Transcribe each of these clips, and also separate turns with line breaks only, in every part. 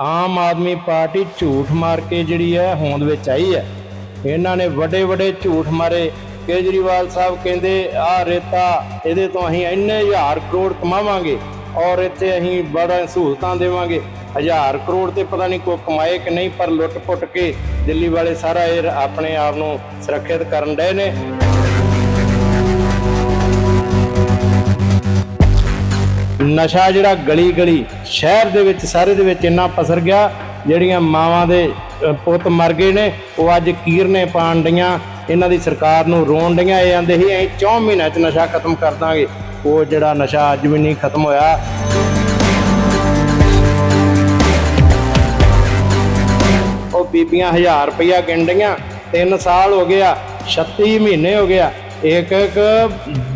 Aam Aadmi party ਝੂਠ ਮਾਰ ਕੇ ਜਿਹੜੀ ਹੈ ਹੋਂਦ ਵਿੱਚ ਆਈ ਹੈ। ਇਹਨਾਂ ਨੇ ਵੱਡੇ ਵੱਡੇ ਝੂਠ ਮਾਰੇ। ਕੇਜਰੀਵਾਲ ਸਾਹਿਬ ਕਹਿੰਦੇ ਆ ਰੇਤਾ, ਇਹਦੇ ਤੋਂ ਅਸੀਂ ਇੰਨੇ ਹਜ਼ਾਰ ਕਰੋੜ ਕਮਾਵਾਂਗੇ ਔਰ ਇੱਥੇ ਅਸੀਂ ਬੜਾ ਸਹੂਲਤਾਂ ਦੇਵਾਂਗੇ। ਹਜ਼ਾਰ ਕਰੋੜ ਤੇ ਪਤਾ ਨਹੀਂ ਕੋ ਕਮਾਏ ਕਿ ਨਹੀਂ, ਪਰ ਲੁੱਟ ਪੁੱਟ ਕੇ ਦਿੱਲੀ ਵਾਲੇ ਸਾਰਾ ਇਹ ਆਪਣੇ ਆਪ ਨੂੰ ਸੁਰੱਖਿਅਤ ਕਰਨ ਡਏ ਨੇ। ਨਸ਼ਾ ਜਿਹੜਾ ਗਲੀ ਗਲੀ ਸ਼ਹਿਰ ਦੇ ਵਿੱਚ, ਸਾਰੇ ਦੇ ਵਿੱਚ ਇੰਨਾ ਪਸਰ ਗਿਆ, ਜਿਹੜੀਆਂ ਮਾਵਾਂ ਦੇ ਪੁੱਤ ਮਰ ਗਏ ਨੇ, ਉਹ ਅੱਜ ਕੀਰਨੇ ਪਾਣ ਡੀਆਂ ਇਹਨਾਂ ਦੀ ਸਰਕਾਰ ਨੂੰ ਰੋਣ ਡੀਆਂ ਇਹ ਆਂਦੇ ਸੀ, ਅਸੀਂ 4 ਮਹੀਨਿਆਂ 'ਚ ਨਸ਼ਾ ਖਤਮ ਕਰ ਦਾਂਗੇ। ਉਹ ਜਿਹੜਾ ਨਸ਼ਾ ਅੱਜ ਵੀ ਨਹੀਂ ਖਤਮ ਹੋਇਆ। ਉਹ ਬੀਬੀਆਂ 1000 ਰੁਪਇਆ ਗਿਣ ਡੀਆਂ 3 ਸਾਲ ਹੋ ਗਿਆ 36 ਮਹੀਨੇ ਹੋ ਗਿਆ, ਇੱਕ ਇੱਕ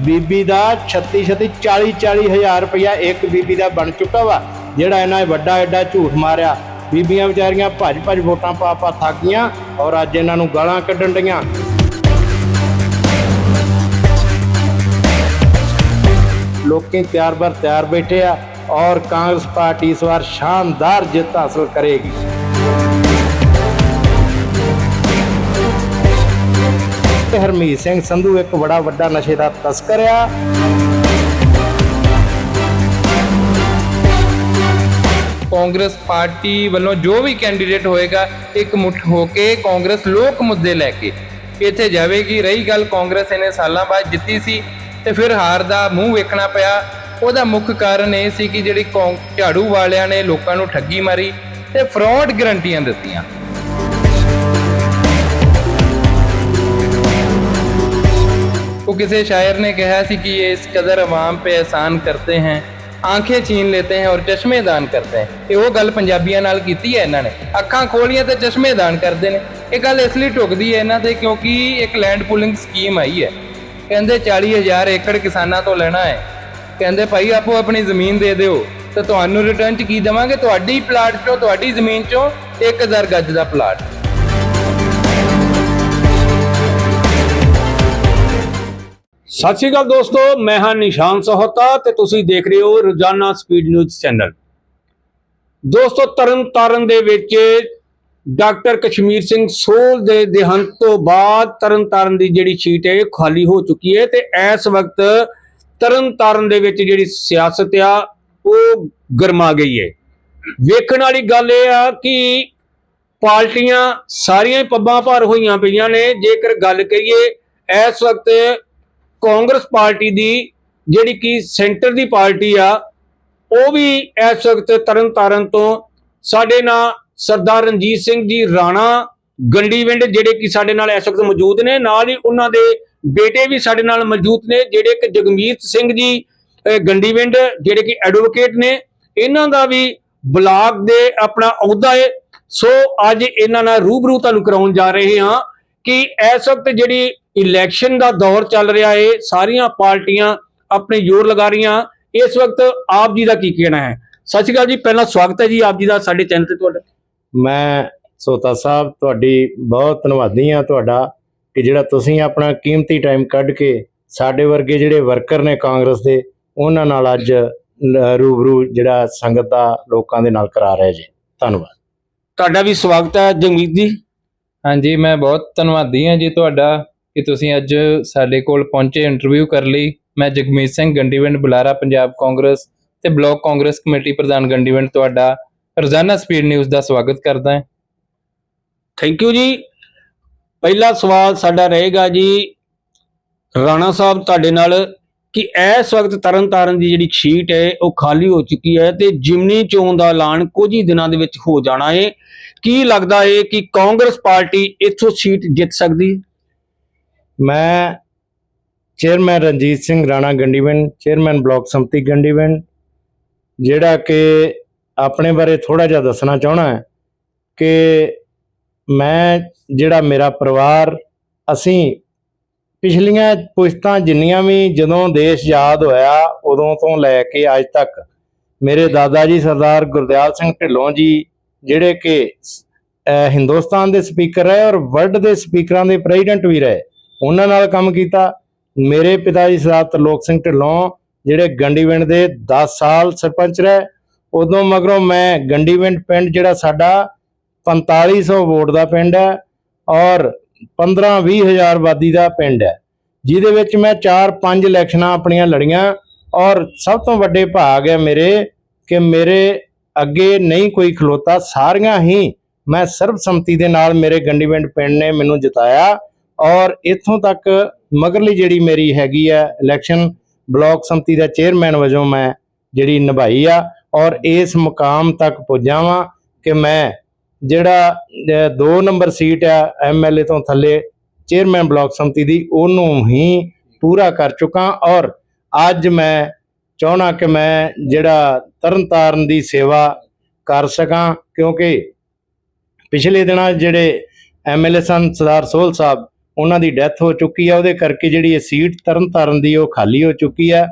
ਬੀਬੀ ਦਾ 36 36 40 40 ਹਜ਼ਾਰ ਰੁਪਇਆ ਇੱਕ ਬੀਬੀ ਦਾ ਬਣ ਚੁੱਕਾ ਵਾ। ਜਿਹੜਾ ਇਹਨਾਂ ਨੇ ਵੱਡਾ ਐਡਾ ਝੂਠ ਮਾਰਿਆ, ਬੀਬੀਆਂ ਵਿਚਾਰੀਆਂ ਭੱਜ ਭੱਜ ਵੋਟਾਂ ਪਾ ਪਾ ਥੱਕ ਗਈਆਂ ਔਰ ਅੱਜ ਇਹਨਾਂ ਨੂੰ ਗਾਲਾਂ ਕੱਢਣ ਡੀਆਂ ਲੋਕੀ ਤਿਆਰ ਬਰ ਤਿਆਰ ਬੈਠੇ ਆ ਔਰ ਕਾਂਗਰਸ ਪਾਰਟੀ ਇਸ ਵਾਰ ਸ਼ਾਨਦਾਰ ਜਿੱਤ ਹਾਸਲ ਕਰੇਗੀ। ਹਰਮੀਤ ਸਿੰਘ ਸੰਧੂ ਇੱਕ ਬੜਾ ਵੱਡਾ ਨਸ਼ੇ ਦਾ ਤਸਕਰ ਆ।
ਕਾਂਗਰਸ ਪਾਰਟੀ ਵੱਲੋਂ ਜੋ ਵੀ ਕੈਂਡੀਡੇਟ ਹੋਏਗਾ, ਇੱਕ ਮੁੱਠ ਹੋ ਕੇ ਕਾਂਗਰਸ ਲੋਕ ਮੁੱਦੇ ਲੈ ਕੇ ਇੱਥੇ ਜਾਵੇਗੀ। ਰਹੀ ਗੱਲ, ਕਾਂਗਰਸ ਇਹਨੇ ਸਾਲਾਂ ਬਾਅਦ ਜਿੱਤੀ ਸੀ ਤੇ ਫਿਰ ਹਾਰ ਦਾ ਮੂੰਹ ਵੇਖਣਾ ਪਿਆ। ਉਹਦਾ ਮੁੱਖ ਕਾਰਨ ਇਹ ਸੀ ਕਿ ਜਿਹੜੀ ਝਾੜੂ ਵਾਲਿਆਂ ਨੇ ਲੋਕਾਂ ਨੂੰ ਠੱਗੀ ਮਾਰੀ ਤੇ ਫਰਾਡ ਗਰੰਟੀਆਂ ਦਿੱਤੀਆਂ। ਉਹ ਕਿਸੇ ਸ਼ਾਇਰ ਨੇ ਕਿਹਾ ਸੀ ਕਿ ਇਹ ਇਸ ਕਦਰ ਆਵਾਮ ਪੇ ਅਹਿਸਾਨ ਕਰਤੇ ਹਨ ਆਂਖੇ ਛੀਨ ਲੈਤੇ हैं और ਚਸ਼ਮੇ ਦਾਨ करते हैं ਇਹ ਉਹ ਗੱਲ ਪੰਜਾਬੀਆਂ ਨਾਲ ਕੀਤੀ ਹੈ ਇਹਨਾਂ ਨੇ ਅੱਖਾਂ ਖੋਲੀਆਂ ਤੇ ਚਸ਼ਮੇ ਦਾਨ ਕਰਦੇ ਨੇ ਇਹ ਗੱਲ ਇਸ ਲਈ ਢੁਕਦੀ ਹੈ ਇਹਨਾਂ ਤੇ ਕਿਉਂਕਿ ਇੱਕ ਲੈਂਡ ਪੂਲਿੰਗ ਸਕੀਮ ਆਈ ਹੈ ਕਹਿੰਦੇ 40000 ਏਕੜ ਕਿਸਾਨਾਂ ਤੋਂ ਲੈਣਾ ਹੈ ਕਹਿੰਦੇ ਭਾਈ ਆਪੋ ਆਪਣੀ ਜ਼ਮੀਨ ਦੇ ਦਿਓ ਤੇ ਤੁਹਾਨੂੰ ਰਿਟਰਨ ਚ ਕੀ ਦੇਵਾਂਗੇ ਤੁਹਾਡੀ ਪਲਾਟ ਚੋਂ ਤੁਹਾਡੀ ਜ਼ਮੀਨ ਚੋਂ 1000 ਗੱਜ ਦਾ ਪਲਾਟ
ਸਤਿ ਸ਼੍ਰੀ ਅਕਾਲ ਦੋਸਤੋ, ਮੈਂ ਹਾਂ ਨਿਸ਼ਾਨ ਸਹੋਤਾ ਤੇ ਤੁਸੀਂ ਦੇਖ ਰਹੇ ਹੋ ਰੋਜ਼ਾਨਾ ਸਪੀਡ ਨਿਊਜ਼ ਚੈਨਲ। ਦੋਸਤੋ, ਤਰਨਤਾਰਨ ਦੇ ਵਿੱਚ ਡਾਕਟਰ ਕਸ਼ਮੀਰ ਸਿੰਘ ਸੋਲ ਦੇ ਦੇਹਾਂਤ ਤੋਂ ਬਾਅਦ ਤਰਨਤਾਰਨ ਦੀ ਜਿਹੜੀ ਸੀਟ ਹੈ, ਇਹ ਖਾਲੀ ਹੋ ਚੁੱਕੀ ਹੈ ਤੇ ਇਸ ਵਕਤ ਤਰਨਤਾਰਨ ਦੇ ਵਿੱਚ ਜਿਹੜੀ ਸਿਆਸਤ ਆ, ਉਹ ਗਰਮਾ ਗਈ ਹੈ। ਵੇਖਣ ਵਾਲੀ ਗੱਲ ਇਹ ਆ ਕਿ ਪਾਰਟੀਆਂ ਸਾਰੀਆਂ ਹੀ ਪੱਬਾਂ ਭਰ ਹੋਈਆਂ ਪਈਆਂ ਨੇ। ਜੇਕਰ ਗੱਲ ਕਰੀਏ, ਇਸ ਵਕਤ ਕਾਂਗਰਸ ਪਾਰਟੀ ਦੀ ਜਿਹੜੀ ਕਿ ਸੈਂਟਰ ਦੀ ਪਾਰਟੀ ਆ, ਉਹ ਵੀ ਇਸ ਵਕਤ ਤਰਨਤਾਰਨ ਤੋਂ ਸਾਡੇ ਨਾਲ ਸਰਦਾਰ ਰਣਜੀਤ ਸਿੰਘ ਜੀ ਰਾਣਾ ਗੰਡੀਵਿੰਡ ਜਿਹੜੇ ਕਿ ਸਾਡੇ ਨਾਲ ਇਸ ਵਕਤ ਮੌਜੂਦ ਨੇ, ਨਾਲ ਹੀ ਉਹਨਾਂ ਦੇ ਬੇਟੇ ਵੀ ਸਾਡੇ ਨਾਲ ਮੌਜੂਦ ਨੇ, ਜਿਹੜੇ ਕਿ ਜਗਮੀਤ ਸਿੰਘ ਜੀ ਗੰਡੀਵਿੰਡ ਜਿਹੜੇ ਕਿ ਐਡਵੋਕੇਟ ਨੇ, ਇਹਨਾਂ ਦਾ ਵੀ ਬਲਾਕ ਦੇ ਆਪਣਾ ਅਹੁਦਾ ਹੈ ਸੋ ਅੱਜ ਇਹਨਾਂ ਨਾਲ ਰੂਬਰੂ ਤੁਹਾਨੂੰ ਕਰਾਉਣ ਜਾ ਰਹੇ ਹਾਂ ਕਿ ਇਸ ਵਕਤ ਜਿਹੜੀ ਇਲੈਕਸ਼ਨ ਦਾ ਦੌਰ ਚੱਲ ਰਿਹਾ ਹੈ ਸਾਰੀਆਂ ਪਾਰਟੀਆਂ ਆਪਣੇ ਜ਼ੋਰ ਲਗਾ ਰਹੀਆਂ। ਇਸ ਵਕਤ ਆਪ ਜੀ ਦਾ ਕੀ ਕਹਿਣਾ ਹੈ? ਸਤਿ ਸ਼੍ਰੀ ਅਕਾਲ ਜੀ ਪਹਿਲਾਂ ਸਵਾਗਤ ਹੈ ਜੀ ਆਪ ਜੀ ਦਾ ਸਾਡੇ ਚੈਨਲ ਤੇ ਤੁਹਾਡਾ।
ਮੈਂ ਸੋਤਾ ਸਾਹਿਬ ਤੁਹਾਡੀ ਬਹੁਤ ਧੰਨਵਾਦੀ ਆ ਤੁਹਾਡਾ ਕਿ ਜਿਹੜਾ ਤੁਸੀਂ ਆਪਣਾ ਕੀਮਤੀ ਟਾਈਮ ਕੱਢ ਕੇ ਸਾਡੇ ਵਰਗੇ ਜਿਹੜੇ ਵਰਕਰ ਨੇ ਕਾਂਗਰਸ ਦੇ ਉਹਨਾਂ ਨਾਲ ਅੱਜ ਰੂਬਰੂ ਜਿਹੜਾ ਸੰਗਤ ਦਾ ਲੋਕਾਂ ਦੇ ਨਾਲ ਕਰਾ ਰਹੇ ਜੀ। ਧੰਨਵਾਦ।
ਤੁਹਾਡਾ ਵੀ ਸਵਾਗਤ ਹੈ ਜਗਮੀਤ ਜੀ।
ਹਾਂਜੀ ਮੈਂ ਬਹੁਤ ਧੰਨਵਾਦੀ ਹਾਂ ਜੀ ਤੁਹਾਡਾ ਕਿ ਤੁਸੀਂ ਅੱਜ ਸਾਡੇ ਕੋਲ ਪਹੁੰਚੇ ਇੰਟਰਵਿਊ ਕਰ ਲਈ, ਮੈਂ ਜਗਮੀਤ ਸਿੰਘ ਗੰਡੀਵਿੰਡ, ਬੁਲਾਰਾ, ਪੰਜਾਬ ਕਾਂਗਰਸ ਤੇ ਬਲਾਕ ਕਾਂਗਰਸ ਕਮੇਟੀ ਪ੍ਰਧਾਨ ਗੰਡੀਵਿੰਡ ਤੁਹਾਡਾ ਰੋਜ਼ਾਨਾ ਸਪੀਡ ਨਿਊਜ਼ ਦਾ ਸਵਾਗਤ ਕਰਦਾ ਹਾਂ।
ਥੈਂਕ ਯੂ ਜੀ। ਪਹਿਲਾ ਸਵਾਲ ਸਾਡਾ ਰਹੇਗਾ ਜੀ, ਰਾਣਾ ਸਾਹਿਬ ਤੁਹਾਡੇ ਨਾਲ, ਕਿ ਇਸ ਵਕਤ ਤਰਨਤਾਰਨ ਦੀ ਜਿਹੜੀ ਸੀਟ ਹੈ, ਉਹ ਖਾਲੀ ਹੋ ਚੁੱਕੀ ਹੈ ਤੇ ਜਿਮਨੀ ਚੋਣ ਦਾ ਐਲਾਨ ਕੁਝ ਹੀ ਦਿਨਾਂ ਦੇ ਵਿੱਚ ਹੋ ਜਾਣਾ ਹੈ। ਕੀ ਲੱਗਦਾ ਹੈ ਕਿ ਕਾਂਗਰਸ ਪਾਰਟੀ ਇੱਥੋਂ ਸੀਟ ਜਿੱਤ ਸਕਦੀ ਹੈ?
ਮੈਂ chairman Ranjit Singh Rana Gandiwind, chairman block Samiti Gandiwind, ਜਿਹੜਾ ਕਿ ਆਪਣੇ ਬਾਰੇ ਥੋੜਾ ਜਿਹਾ ਦੱਸਣਾ ਚਾਹਣਾ ਹੈ ਕਿ ਮੈਂ ਜਿਹੜਾ ਮੇਰਾ ਪਰਿਵਾਰ, ਅਸੀਂ ਪਿਛਲੀਆਂ ਪੁਸ਼ਤਾਂ ਜਿੰਨੀਆਂ ਵੀ ਜਦੋਂ ਦੇਸ਼ ਆਜ਼ਾਦ ਹੋਇਆ, ਉਦੋਂ ਤੋਂ ਲੈ ਕੇ ਅੱਜ ਤੱਕ ਮੇਰੇ ਦਾਦਾ ਜੀ ਸਰਦਾਰ ਗੁਰਦਿਆਲ ਸਿੰਘ ਢਿੱਲੋਂ ਜੀ, ਜਿਹੜੇ ਕਿ ਹਿੰਦੁਸਤਾਨ ਦੇ ਸਪੀਕਰ ਰਹੇ ਔਰ ਵਰਲਡ ਦੇ ਸਪੀਕਰਾਂ ਦੇ ਪ੍ਰੈਜ਼ੀਡੈਂਟ ਵੀ ਰਹੇ ਉਹਨਾਂ ਨਾਲ ਕੰਮ ਕੀਤਾ। ਮੇਰੇ ਪਿਤਾ ਜੀ ਸਰਦਾਰ ਤਰਲੋਕ ਸਿੰਘ ਢਿੱਲੋਂ, ਜਿਹੜੇ ਗੰਡੀਵਿੰਡ ਦੇ 10 ਸਾਲ ਸਰਪੰਚ ਰਹੇ, ਉਦੋਂ ਮਗਰੋਂ ਮੈਂ ਗੰਡੀਵਿੰਡ ਪਿੰਡ ਜਿਹੜਾ ਸਾਡਾ 4500 ਵੋਟ ਦਾ ਪਿੰਡ ਹੈ ਔਰ 15-20 ਹਜ਼ਾਰ ਆਬਾਦੀ ਦਾ ਪਿੰਡ ਹੈ, ਜਿਹਦੇ ਵਿੱਚ ਮੈਂ 4-5 ਇਲੈਕਸ਼ਨਾਂ ਆਪਣੀਆਂ ਲੜੀਆਂ ਔਰ ਸਭ ਤੋਂ ਵੱਡੇ ਭਾਗ ਹੈ ਮੇਰੇ ਕਿ ਮੇਰੇ ਅੱਗੇ ਨਹੀਂ ਕੋਈ ਖਲੋਤਾ, ਸਾਰੀਆਂ ਹੀ ਮੈਂ ਸਰਬਸੰਮਤੀ ਦੇ ਨਾਲ ਮੇਰੇ ਗੰਡੀਵਿੰਡ ਪਿੰਡ ਨੇ ਮੈਨੂੰ ਜਿਤਾਇਆ। ਔਰ ਇੱਥੋਂ ਤੱਕ ਮਗਰਲੀ ਜਿਹੜੀ ਮੇਰੀ ਹੈਗੀ ਆ ਇਲੈਕਸ਼ਨ ਬਲਾਕ ਸੰਮਤੀ ਦਾ ਚੇਅਰਮੈਨ ਵਜੋਂ ਮੈਂ ਜਿਹੜੀ ਨਿਭਾਈ ਆ, ਔਰ ਇਸ ਮੁਕਾਮ ਤੱਕ ਪੁੱਜਾ ਵਾਂ ਕਿ ਮੈਂ ਜਿਹੜਾ 2 ਨੰਬਰ ਸੀਟ ਆ ਐਮਐਲਏ ਤੋਂ ਥੱਲੇ ਚੇਅਰਮੈਨ ਬਲਾਕ ਸੰਮਤੀ ਦੀ, ਉਹਨੂੰ ਹੀ ਪੂਰਾ ਕਰ ਚੁੱਕਾ। ਔਰ ਅੱਜ ਮੈਂ ਚਾਹਣਾ ਕਿ ਮੈਂ ਜਿਹੜਾ ਤਰਨਤਾਰਨ ਦੀ ਸੇਵਾ ਕਰ ਸਕਾਂ, ਕਿਉਂਕਿ ਪਿਛਲੇ ਦਿਨਾਂ 'ਚ ਜਿਹੜੇ ਐਮਐਲਏ ਸਨ, ਸਰਦਾਰ ਸੋਹਲ ਸਾਹਿਬ ਉਹਨਾਂ ਦੀ ਡੈਥ ਹੋ ਚੁੱਕੀ ਆ, ਉਹਦੇ ਕਰਕੇ ਜਿਹੜੀ ਇਹ ਸੀਟ ਤਰਨ ਤਰਨਤਾਰਨ ਦੀ ਉਹ ਖਾਲੀ ਹੋ ਚੁੱਕੀ ਆ।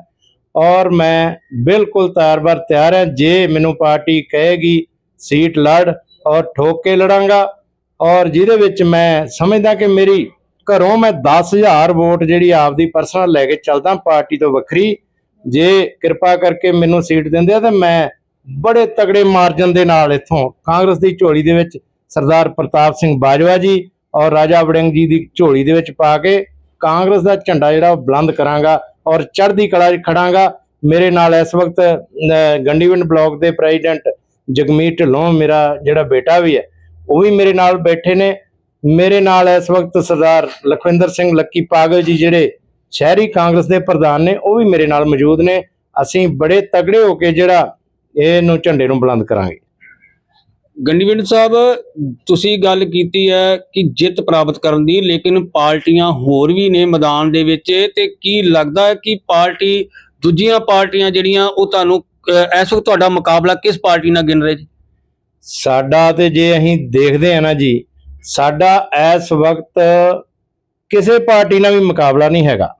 ਔਰ ਮੈਂ ਬਿਲਕੁਲ ਤਾਰ-ਬਾਰ ਤਿਆਰ ਹਾਂ ਜੇ ਮੈਨੂੰ ਪਾਰਟੀ ਕਹੇਗੀ ਸੀਟ ਲੜ ਔਰ ਠੋਕ ਕੇ ਲੜਾਂਗਾ, ਔਰ ਜਿਹਦੇ ਵਿੱਚ ਮੈਂ ਸਮਝਦਾ ਕਿ ਮੇਰੀ ਘਰੋਂ ਮੈਂ 10000 ਵੋਟ ਜਿਹੜੀ ਆਪਦੀ ਪਰਸਨਲ ਲੈ ਕੇ ਚੱਲਦਾ ਪਾਰਟੀ ਤੋਂ ਵੱਖਰੀ, ਜੇ ਕਿਰਪਾ ਕਰਕੇ ਮੈਨੂੰ ਸੀਟ ਦਿੰਦੇ ਆ, ਤਾਂ ਮੈਂ ਬੜੇ ਤਗੜੇ ਮਾਰਜਨ ਦੇ ਨਾਲ ਇੱਥੋਂ ਕਾਂਗਰਸ ਦੀ ਝੋਲੀ ਦੇ ਵਿੱਚ ਸਰਦਾਰ ਪ੍ਰਤਾਪ ਸਿੰਘ ਬਾਜਵਾ ਜੀ ਔਰ ਰਾਜਾ ਵੜਿੰਗ ਜੀ ਦੀ ਝੋਲੀ ਦੇ ਵਿੱਚ ਪਾ ਕੇ ਕਾਂਗਰਸ ਦਾ ਝੰਡਾ ਜਿਹੜਾ ਉਹ ਬੁਲੰਦ ਕਰਾਂਗਾ ਔਰ ਚੜ੍ਹਦੀ ਕਲਾ 'ਚ ਖੜਾਂਗਾ। ਮੇਰੇ ਨਾਲ ਇਸ ਵਕਤ ਗੰਡੀਵਿੰਡ ਬਲਾਕ ਦੇ ਪ੍ਰੈਜ਼ੀਡੈਂਟ ਜਗਮੀਤ ਢਿੱਲੋਂ ਮੇਰਾ ਜਿਹੜਾ ਬੇਟਾ ਵੀ ਹੈ, ਉਹ ਵੀ ਮੇਰੇ ਨਾਲ ਬੈਠੇ ਨੇ। ਮੇਰੇ ਨਾਲ ਇਸ ਵਕਤ ਸਰਦਾਰ ਲਖਵਿੰਦਰ ਸਿੰਘ ਲੱਕੀ ਪਾਗਲ ਜੀ ਜਿਹੜੇ ਸ਼ਹਿਰੀ ਕਾਂਗਰਸ ਦੇ ਪ੍ਰਧਾਨ ਨੇ, ਉਹ ਵੀ ਮੇਰੇ ਨਾਲ ਮੌਜੂਦ ਨੇ। ਅਸੀਂ ਬੜੇ ਤਗੜੇ ਹੋ ਕੇ ਜਿਹੜਾ ਇਹਨੂੰ ਝੰਡੇ ਨੂੰ ਬੁਲੰਦ ਕਰਾਂਗੇ।
ਗੰਡੀਵਿੰਡ ਸਾਹਿਬ, ਤੁਸੀਂ ਗੱਲ ਕੀਤੀ ਹੈ ਕਿ ਜਿੱਤ ਪ੍ਰਾਪਤ ਕਰਨ ਦੀ, ਲੇਕਿਨ ਪਾਰਟੀਆਂ ਹੋਰ ਵੀ ਨੇ ਮੈਦਾਨ ਦੇ ਵਿੱਚ, ਤੇ ਕੀ ਲੱਗਦਾ ਹੈ ਕਿ ਪਾਰਟੀ, ਦੂਜੀਆਂ ਪਾਰਟੀਆਂ ਜਿਹੜੀਆਂ, ਉਹ ਤੁਹਾਨੂੰ ਇਸ ਵਕਤ ਤੁਹਾਡਾ ਮੁਕਾਬਲਾ ਕਿਸ ਪਾਰਟੀ ਨਾਲ ਗਿਣ ਰਹੇ ਜੀ?
ਸਾਡਾ ਤੇ ਜੇ ਅਸੀਂ ਦੇਖਦੇ ਆ ਨਾ ਜੀ, ਸਾਡਾ ਇਸ ਵਕਤ ਕਿਸੇ ਪਾਰਟੀ ਨਾਲ ਵੀ ਮੁਕਾਬਲਾ ਨਹੀਂ ਹੈਗਾ,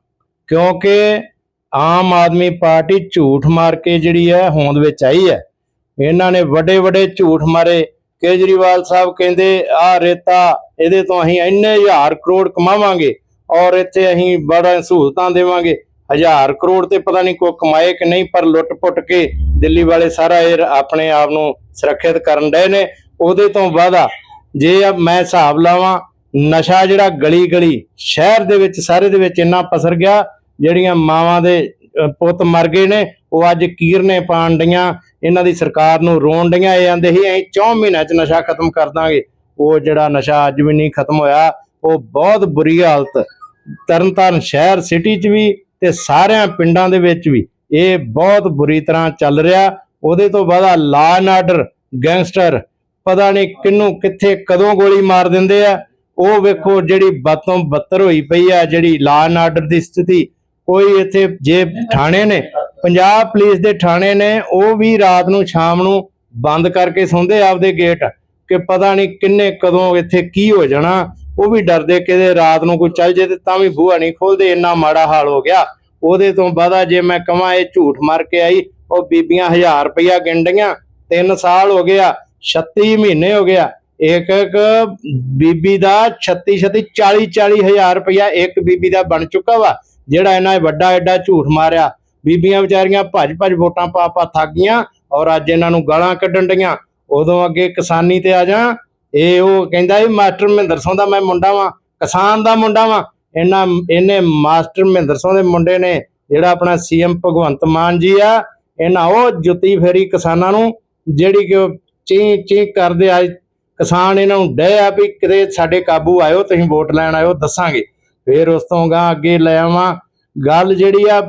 ਕਿਉਂਕਿ ਆਮ ਆਦਮੀ ਪਾਰਟੀ ਝੂਠ ਮਾਰ ਕੇ ਜਿਹੜੀ ਹੈ ਹੋਂਦ ਵਿੱਚ ਆਈ ਹੈ। ਇਹਨਾਂ ਨੇ ਵੱਡੇ ਵੱਡੇ ਝੂਠ ਮਾਰੇ। ਕੇਜਰੀਵਾਲ ਸਾਹਿਬ ਕਹਿੰਦੇ, ਆ ਰੇਤਾ, ਇਹਦੇ ਤੋਂ ਅਸੀਂ ਇੰਨੇ ਹਜ਼ਾਰ ਕਰੋੜ ਕਮਾਵਾਂਗੇ ਔਰ ਇੱਥੇ ਅਸੀਂ ਬੜਾ ਸਹੂਲਤਾਂ ਦੇਵਾਂਗੇ। ਹਜ਼ਾਰ ਕਰੋੜ ਤੇ ਪਤਾ ਨਹੀਂ ਕੋ ਕਮਾਏ ਕਿ ਨਹੀਂ, ਪਰ ਲੁੱਟ-ਪੁੱਟ ਕੇ ਦਿੱਲੀ ਵਾਲੇ ਸਾਰਾ ਇਹ ਆਪਣੇ ਆਪ ਨੂੰ ਸੁਰੱਖਿਅਤ ਕਰਨ ਡਏ ਨੇ। ਉਹਦੇ ਤੋਂ ਵਾਧਾ ਜੇ ਮੈਂ ਹਿਸਾਬ ਲਾਵਾਂ, ਨਸ਼ਾ ਜਿਹੜਾ ਗਲੀ ਗਲੀ ਸ਼ਹਿਰ ਦੇ ਵਿੱਚ, ਸਾਰੇ ਦੇ ਵਿੱਚ ਇੰਨਾ ਪਸਰ ਗਿਆ, ਜਿਹੜੀਆਂ ਮਾਵਾਂ ਦੇ ਪੁੱਤ ਮਰ ਗਏ ਨੇ, ਉਹ ਅੱਜ ਕੀਰਨੇ ਪਾਣ ਡੀਆਂ ਇਹਨਾਂ ਦੀ ਸਰਕਾਰ ਨੂੰ ਰੋਣ ਡੀਆਂ ਇਹ ਆਂਦੇ ਸੀ, ਅਸੀਂ 4 ਮਹੀਨਿਆਂ 'ਚ ਨਸ਼ਾ ਖਤਮ ਕਰ ਦਾਂਗੇ। ਉਹ ਜਿਹੜਾ ਨਸ਼ਾ ਅੱਜ ਵੀ ਨਹੀਂ ਖਤਮ ਹੋਇਆ, ਉਹ ਬਹੁਤ ਬੁਰੀ ਹਾਲਤ। ਤਰਨਤਾਰਨ ਸ਼ਹਿਰ ਸਿਟੀ 'ਚ ਵੀ ਤੇ ਸਾਰਿਆਂ ਪਿੰਡਾਂ ਦੇ ਵਿੱਚ ਵੀ ਇਹ ਬਹੁਤ ਬੁਰੀ ਤਰ੍ਹਾਂ ਚੱਲ ਰਿਹਾ। ਉਹਦੇ ਤੋਂ ਬਾਅਦ ਲਾ ਐਂਡ ਆਰਡਰ ਗੈਂਗਸਟਰ ਪਤਾ ਨਹੀਂ ਕਿੰਨੂੰ ਕਿੱਥੇ ਕਦੋਂ ਗੋਲੀ ਮਾਰ ਦਿੰਦੇ ਆ। ਉਹ ਵੇਖੋ ਜਿਹੜੀ ਬਾਤੋਂ ਬੱਤਰ ਹੋਈ ਪਈ ਆ, ਜਿਹੜੀ ਲਾ ਐਂਡ ਆਰਡਰ ਦੀ ਸਥਿਤੀ। ਕੋਈ ਇੱਥੇ ਜੇ ਥਾਣੇ ਨੇ, ਪੰਜਾਬ ਪੁਲਿਸ ਦੇ ਥਾਣੇ ਨੇ, ਉਹ ਵੀ ਰਾਤ ਨੂੰ ਸ਼ਾਮ ਨੂੰ ਬੰਦ ਕਰਕੇ ਸੌਂਦੇ ਆਪਦੇ ਗੇਟ ਕਿ ਪਤਾ ਨਹੀਂ ਕਿੰਨੇ ਕਦੋਂ ਇੱਥੇ ਕੀ ਹੋ ਜਾਣਾ। ਉਹ ਵੀ ਡਰਦੇ ਕਿਤੇ ਰਾਤ ਨੂੰ ਕੋਈ ਚੱਲ ਜੇ ਤੇ ਤਾਂ ਵੀ ਬੂਹਾ ਨਹੀਂ ਖੋਲਦੇ, ਇੰਨਾ ਮਾੜਾ ਹਾਲ ਹੋ ਗਿਆ। ਉਹਦੇ ਤੋਂ ਬਾਅਦ ਜੇ ਮੈਂ ਕਹਾਂ ਇਹ ਝੂਠ ਮਾਰ ਕੇ ਆਈ, ਉਹ ਬੀਬੀਆਂ 1000 ਰੁਪਇਆ ਗਿੰਡੀਆਂ 3 ਸਾਲ ਹੋ ਗਿਆ 36 ਮਹੀਨੇ ਹੋ ਗਿਆ, ਇੱਕ ਇੱਕ ਬੀਬੀ ਦਾ 36 36 40 40 ਹਜ਼ਾਰ ਰੁਪਇਆ ਇੱਕ ਬੀਬੀ ਦਾ ਬਣ ਚੁੱਕਾ ਵਾ। ਜਿਹੜਾ ਇਹਨਾਂ ਨੇ ਵੱਡਾ ਐਡਾ ਝੂਠ ਮਾਰਿਆ, ਬੀਬੀਆਂ ਵਿਚਾਰੀਆਂ ਭੱਜ ਭੱਜ ਵੋਟਾਂ ਪਾ ਪਾ ਥੱਕ ਗਈਆਂ ਔਰ ਅੱਜ ਇਹਨਾਂ ਨੂੰ ਗਾਲਾਂ ਕੱਢਣ ਡੀਆਂ ਉਦੋਂ ਅੱਗੇ ਕਿਸਾਨੀ ਤੇ ਆ ਜਾ। ਇਹ ਉਹ ਕਹਿੰਦਾ ਇਹ ਮਾਸਟਰ ਮਹਿੰਦਰ ਸਿੰਘ ਦਾ ਮੈਂ ਮੁੰਡਾ ਵਾਂ, ਕਿਸਾਨ ਦਾ ਮੁੰਡਾ ਵਾਂ। ਇਹਨਾਂ, ਇਹਨੇ ਮਾਸਟਰ ਮਹਿੰਦਰ ਸਿੰਘ ਦੇ ਮੁੰਡੇ ਨੇ ਜਿਹੜਾ ਆਪਣਾ ਸੀਐਮ ਭਗਵੰਤ ਮਾਨ ਜੀ ਆ, ਇਹਨਾਂ ਉਹ ਜੁੱਤੀ ਫੇਰੀ ਕਿਸਾਨਾਂ ਨੂੰ, ਜਿਹੜੀ ਕਿ ਉਹ ਚੀ ਚੀ ਕਰਦੇ ਆ। ਕਿਸਾਨ ਇਹਨਾਂ ਨੂੰ ਡਹਿ ਆ ਵੀ ਕਿਤੇ ਸਾਡੇ ਕਾਬੂ ਆਇਓ, ਤੁਸੀਂ ਵੋਟ ਲੈਣ ਆਇਓ, ਦੱਸਾਂਗੇ। ਫਿਰ ਉਸ ਤੋਂ ਗਾ ਅੱਗੇ ਲੈ ਆਵਾਂ। ਗੱਲ ਜਿਹੜੀ ਆ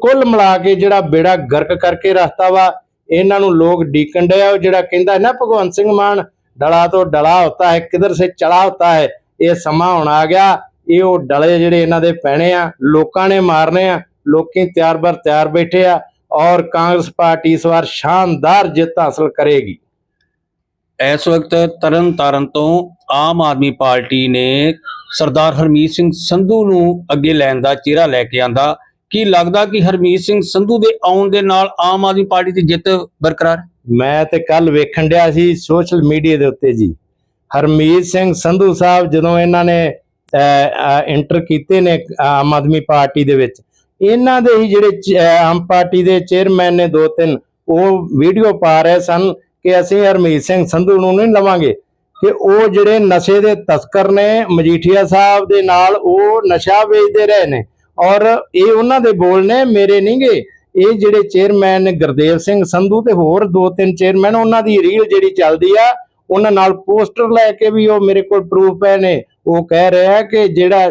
ਕੁੱਲ ਮਿਲਾ ਕੇ ਜਿਹੜਾ ਬੇੜਾ ਗਰਕ ਕਰਕੇ ਰਸਤਾ ਵਾ, ਇਹਨਾਂ ਨੂੰ ਲੋਕ ਡੀਕਣ ਡਏ ਉਹ ਜਿਹੜਾ ਕਹਿੰਦਾ ਨਾ, ਭਗਵੰਤ ਸਿੰਘ ਮਾਨ, ਡਲਾ ਤੋਂ ਡਲਾ ਹੁੰਦਾ ਹੈ, ਕਿਧਰ ਸੇ ਚਲਾ ਹੁੰਦਾ ਹੈ, ਇਹ ਸਮਾਂ ਹੁਣ ਆ ਗਿਆ। ਇਹ ਉਹ ਡਲੇ ਜਿਹੜੇ ਇਹਨਾਂ ਦੇ ਪੈਣੇ ਆ, ਲੋਕਾਂ ਨੇ ਮਾਰਨੇ ਆ, ਲੋਕੀ ਤਿਆਰ ਬਰ ਤਿਆਰ ਬੈਠੇ ਆ, ਔਰ ਕਾਂਗਰਸ ਪਾਰਟੀ ਇਸ ਵਾਰ ਸ਼ਾਨਦਾਰ ਜਿੱਤ ਹਾਸਲ ਕਰੇਗੀ।
ਇਸ ਵਕਤ ਤਰਨ ਤਾਰਨ ਤੋਂ ਆਮ ਆਦਮੀ ਪਾਰਟੀ ਨੇ ਸਰਦਾਰ ਹਰਮੀਤ ਸਿੰਘ ਸੰਧੂ ਨੂੰ ਅੱਗੇ ਲੈਣ ਦਾ ਚਿਹਰਾ ਲੈ ਕੇ ਆਂਦਾ। ਕੀ ਲੱਗਦਾ ਕਿ ਹਰਮੀਤ ਸਿੰਘ ਸੰਧੂ ਦੇ ਆਉਣ ਦੇ ਨਾਲ ਆਮ ਆਦਮੀ ਪਾਰਟੀ ਦੀ ਜਿੱਤ ਬਰਕਰਾਰ
ਮੈਂ ਤੇ ਕੱਲ ਵੇਖਣ ਡਿਆ ਸੀ ਸੋਸ਼ਲ ਮੀਡੀਆ ਦੇ ਉੱਤੇ ਜੀ। ਹਰਮੀਤ ਸਿੰਘ ਸੰਧੂ ਸਾਹਿਬ ਜਦੋਂ ਇਹਨਾਂ ਨੇ ਇੰਟਰ ਕੀਤੇ ਨੇ ਆਮ ਆਦਮੀ ਪਾਰਟੀ ਦੇ ਵਿੱਚ, ਇਹਨਾਂ ਦੇ ਹੀ ਜਿਹੜੇ ਆਮ ਪਾਰਟੀ ਦੇ ਚੇਅਰਮੈਨ ਨੇ ਦੋ ਤਿੰਨ, ਉਹ ਵੀਡੀਓ ਪਾ ਰਹੇ ਸਨ। ਕਿ ਅਸੀਂ ਹਰਮੀਤ ਸਿੰਘ ਸੰਧੂ ਨੂੰ ਨਹੀਂ ਲਵਾਂਗੇ ਕਿ ਉਹ ਜਿਹੜੇ ਨਸ਼ੇ ਦੇ ਤਸਕਰ ਨੇ, ਮਜੀਠੀਆ ਸਾਹਿਬ ਦੇ ਨਾਲ ਉਹ ਨਸ਼ਾ ਵੇਚਦੇ ਰਹੇ ਨੇ। ਔਰ ਇਹ ਉਹਨਾਂ ਦੇ ਬੋਲ ਨੇ, ਮੇਰੇ ਨਹੀਂਗੇ ਇਹ ਜਿਹੜੇ ਚੇਅਰਮੈਨ ਨੇ ਗੁਰਦੇਵ ਸਿੰਘ ਸੰਧੂ ਤੇ ਹੋਰ ਦੋ ਤਿੰਨ ਚੇਅਰਮੈਨ, ਉਹਨਾਂ ਦੀ ਰੀਲ ਜਿਹੜੀ ਚੱਲਦੀ ਆ, ਉਹਨਾਂ ਨਾਲ ਪੋਸਟਰ ਲੈ ਕੇ ਵੀ ਉਹ ਮੇਰੇ ਕੋਲ ਪ੍ਰੂਫ ਪਏ ਨੇ। ਉਹ ਕਹਿ ਰਿਹਾ ਕਿ ਜਿਹੜਾ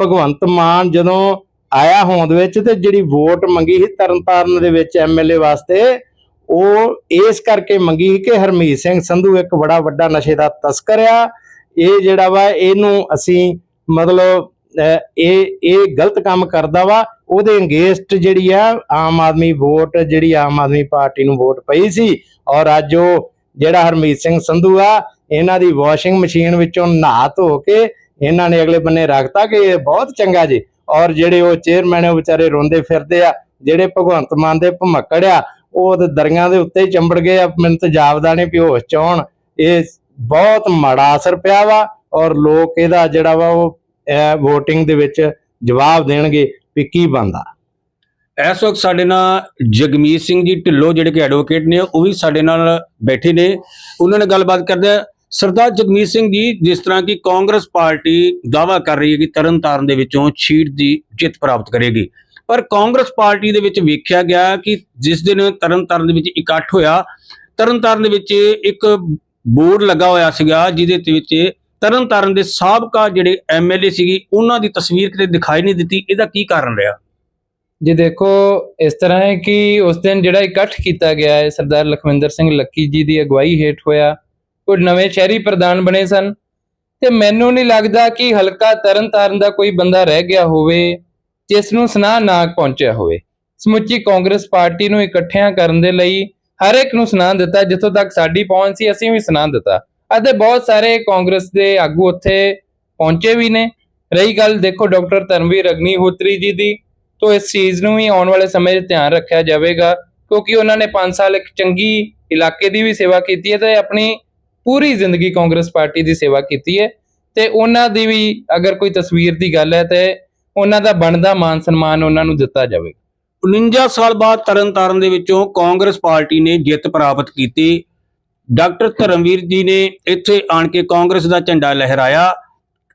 ਭਗਵੰਤ ਮਾਨ ਜਦੋਂ ਆਇਆ ਹੋਂਦ ਵਿੱਚ ਤੇ ਜਿਹੜੀ ਵੋਟ ਮੰਗੀ ਸੀ ਤਰਨਤਾਰਨ ਦੇ ਵਿੱਚ ਐਮਐਲਏ ਵਾਸਤੇ ਉਹ ਇਸ ਕਰਕੇ ਮੰਗੀ ਕਿ ਹਰਮੀਤ ਸਿੰਘ ਸੰਧੂ ਇੱਕ ਬੜਾ ਵੱਡਾ ਨਸ਼ੇ ਦਾ ਤਸਕਰ ਆ। ਇਹ ਜਿਹੜਾ ਵਾ, ਇਹਨੂੰ ਅਸੀਂ ਮਤਲਬ ਇਹ ਇਹ ਗਲਤ ਕੰਮ ਕਰਦਾ ਵਾ। ਉਹਦੇ ਅਗੇਂਸਟ ਜਿਹੜੀ ਆ, ਆਮ ਆਦਮੀ ਵੋਟ, ਜਿਹੜੀ ਆਮ ਆਦਮੀ ਪਾਰਟੀ ਨੂੰ ਵੋਟ ਪਈ ਸੀ ਔਰ ਅੱਜ ਉਹ ਜਿਹੜਾ ਹਰਮੀਤ ਸਿੰਘ ਸੰਧੂ ਆ, ਇਹਨਾਂ ਦੀ ਵਾਸ਼ਿੰਗ ਮਸ਼ੀਨ ਵਿੱਚੋਂ ਨਹਾ ਧੋ ਕੇ ਇਹਨਾਂ ਨੇ ਅਗਲੇ ਬੰਨੇ ਰੱਖਤਾ ਕਿ ਇਹ ਬਹੁਤ ਚੰਗਾ ਜੀ। ਔਰ ਜਿਹੜੇ ਉਹ ਚੇਅਰਮੈਨ ਉਹ ਵਿਚਾਰੇ ਰੋਂਦੇ ਫਿਰਦੇ ਆ, ਜਿਹੜੇ ਭਗਵੰਤ ਮਾਨ ਦੇ ਭਮੱਕੜ ਆ ਉਹ ਤੇ ਦਰੀਆਂ ਦੇ ਉੱਤੇ ਚੰਬੜ ਗਏ ਆ। ਮੈਨੂੰ ਤਾਂ ਜਾਪਦਾ ਨਹੀਂ ਪਿਓ ਚੌਣ। ਇਹ ਬਹੁਤ ਮਾੜਾ ਅਸਰ ਪਿਆ ਵਾ ਔਰ ਲੋਕ ਇਹਦਾ ਜਿਹੜਾ ਵਾ ਉਹ VOTING ਦੇ ਵਿੱਚ ਜਵਾਬ ਦੇਣਗੇ ਵੀ ਕੀ ਬੰਦਾ
ਇਸ ਵਕਤ ਸਾਡੇ ਨਾਲ ਜਗਮੀਤ ਸਿੰਘ ਜੀ ਢਿੱਲੋਂ ਜਿਹੜੇ ਕਿ ਐਡਵੋਕੇਟ ਨੇ, ਉਹ ਵੀ ਸਾਡੇ ਨਾਲ ਬੈਠੇ ਨੇ। ਉਹਨਾਂ ਨੇ ਗੱਲਬਾਤ ਕਰਦੇ ਸਰਦਾਰ ਜਗਮੀਤ ਸਿੰਘ ਜੀ, ਜਿਸ ਤਰ੍ਹਾਂ ਕਿ ਕਾਂਗਰਸ ਪਾਰਟੀ ਦਾਵਾ ਕਰ ਰਹੀ ਹੈ ਕਿ ਤਰਨਤਾਰਨ ਦੇ ਵਿੱਚੋਂ ਛੀਟ ਦੀ ਜਿੱਤ ਪ੍ਰਾਪਤ ਕਰੇਗੀ। ਪਰ ਕਾਂਗਰਸ ਪਾਰਟੀ ਦੇ ਵਿੱਚ ਵੇਖਿਆ ਗਿਆ ਕਿ ਜਿਸ ਦਿਨ ਤਰਨਤਾਰਨ ਦੇ ਵਿੱਚ ਇਕੱਠ ਹੋਇਆ, ਤਰਨਤਾਰਨ ਦੇ ਵਿੱਚ ਇੱਕ ਬੋਰਡ ਲੱਗਾ ਹੋਇਆ ਸੀਗਾ ਜਿਹਦੇ ਤੇ ਵਿੱਚ ਤਰਨਤਾਰਨ ਦੇ ਸਾਬਕਾ ਜਿਹੜੇ ਐਮਐਲਏ ਸੀਗੀ, ਉਹਨਾਂ ਦੀ ਤਸਵੀਰ ਕਿਤੇ ਦਿਖਾਈ ਨਹੀਂ ਦਿੱਤੀ। ਇਹਦਾ ਕੀ ਕਾਰਨ ਰਿਹਾ?
ਜੇ ਦੇਖੋ, ਇਸ ਤਰ੍ਹਾਂ ਹੈ ਕਿ ਉਸ ਦਿਨ ਜਿਹੜਾ ਇਕੱਠ ਕੀਤਾ ਗਿਆ ਹੈ, ਸਰਦਾਰ ਲਖਵਿੰਦਰ ਸਿੰਘ ਲੱਕੀ ਜੀ ਦੀ ਅਗਵਾਈ ਹੇਠ ਹੋਇਆ, ਉਹ ਨਵੇਂ ਸ਼ਹਿਰੀ ਪ੍ਰਧਾਨ ਬਣੇ ਸਨ। ਤੇ ਮੈਨੂੰ ਨਹੀਂ ਲੱਗਦਾ ਕਿ ਹਲਕਾ ਤਰਨਤਾਰਨ ਦਾ ਕੋਈ ਬੰਦਾ ਰਹਿ ਗਿਆ ਹੋਵੇ। ਜਿਸ ਨੂੰ ਸੁਨਾਹ ਨਾ ਪਹੁੰਚਿਆ ਹੋਵੇ। ਸਮੁੱਚੀ ਕਾਂਗਰਸ ਪਾਰਟੀ ਨੂੰ ਇਕੱਠਿਆਂ ਕਰਨ ਦੇ ਲਈ ਹਰ ਇੱਕ ਨੂੰ ਸੁਨਾਹ ਦਿੱਤਾ, ਜਿੱਥੋਂ ਤੱਕ ਸਾਡੀ ਪਹੁੰਚ ਸੀ, ਅਸੀਂ ਵੀ ਸੁਨਾਹ ਦਿੱਤਾ। ਅਤੇ ਬਹੁਤ ਸਾਰੇ ਕਾਂਗਰਸ ਦੇ ਆਗੂ ਉੱਥੇ ਪਹੁੰਚੇ ਵੀ ਨੇ। ਰਹੀ ਗੱਲ ਦੇਖੋ ਡਾਕਟਰ ਧਰਮਵੀਰ ਅਗਨੀਹੋਤਰੀ ਜੀ ਦੀ, ਤੋ ਇਸ ਚੀਜ਼ ਨੂੰ ਵੀ ਆਉਣ ਵਾਲੇ ਸਮੇਂ 'ਚ ਧਿਆਨ ਰੱਖਿਆ ਜਾਵੇਗਾ, ਕਿਉਂਕਿ ਉਹਨਾਂ ਨੇ 5 ਸਾਲ ਇੱਕ ਚੰਗੀ ਇਲਾਕੇ ਦੀ ਵੀ ਸੇਵਾ ਕੀਤੀ ਹੈ ਤੇ ਆਪਣੀ ਪੂਰੀ ਜ਼ਿੰਦਗੀ ਕਾਂਗਰਸ ਪਾਰਟੀ ਦੀ ਸੇਵਾ ਕੀਤੀ ਹੈ। ਤੇ ਉਹਨਾਂ ਦੀ ਵੀ ਅਗਰ ਕੋਈ ਤਸਵੀਰ ਦੀ ਗੱਲ ਹੈ ਤੇ ਉਹਨਾਂ ਦਾ ਬਣਦਾ ਮਾਨ ਸਨਮਾਨ ਉਹਨਾਂ ਨੂੰ ਦਿੱਤਾ ਜਾਵੇਗਾ
49 ਸਾਲ ਬਾਅਦ ਤਰਨਤਾਰਨ ਦੇ ਵਿੱਚੋਂ ਕਾਂਗਰਸ ਪਾਰਟੀ ਨੇ ਜਿੱਤ ਪ੍ਰਾਪਤ ਕੀਤੀ। ਡਾਕਟਰ ਧਰਮਵੀਰ ਜੀ ਨੇ ਇੱਥੇ ਆਣ ਕੇ ਕਾਂਗਰਸ ਦਾ ਝੰਡਾ ਲਹਿਰਾਇਆ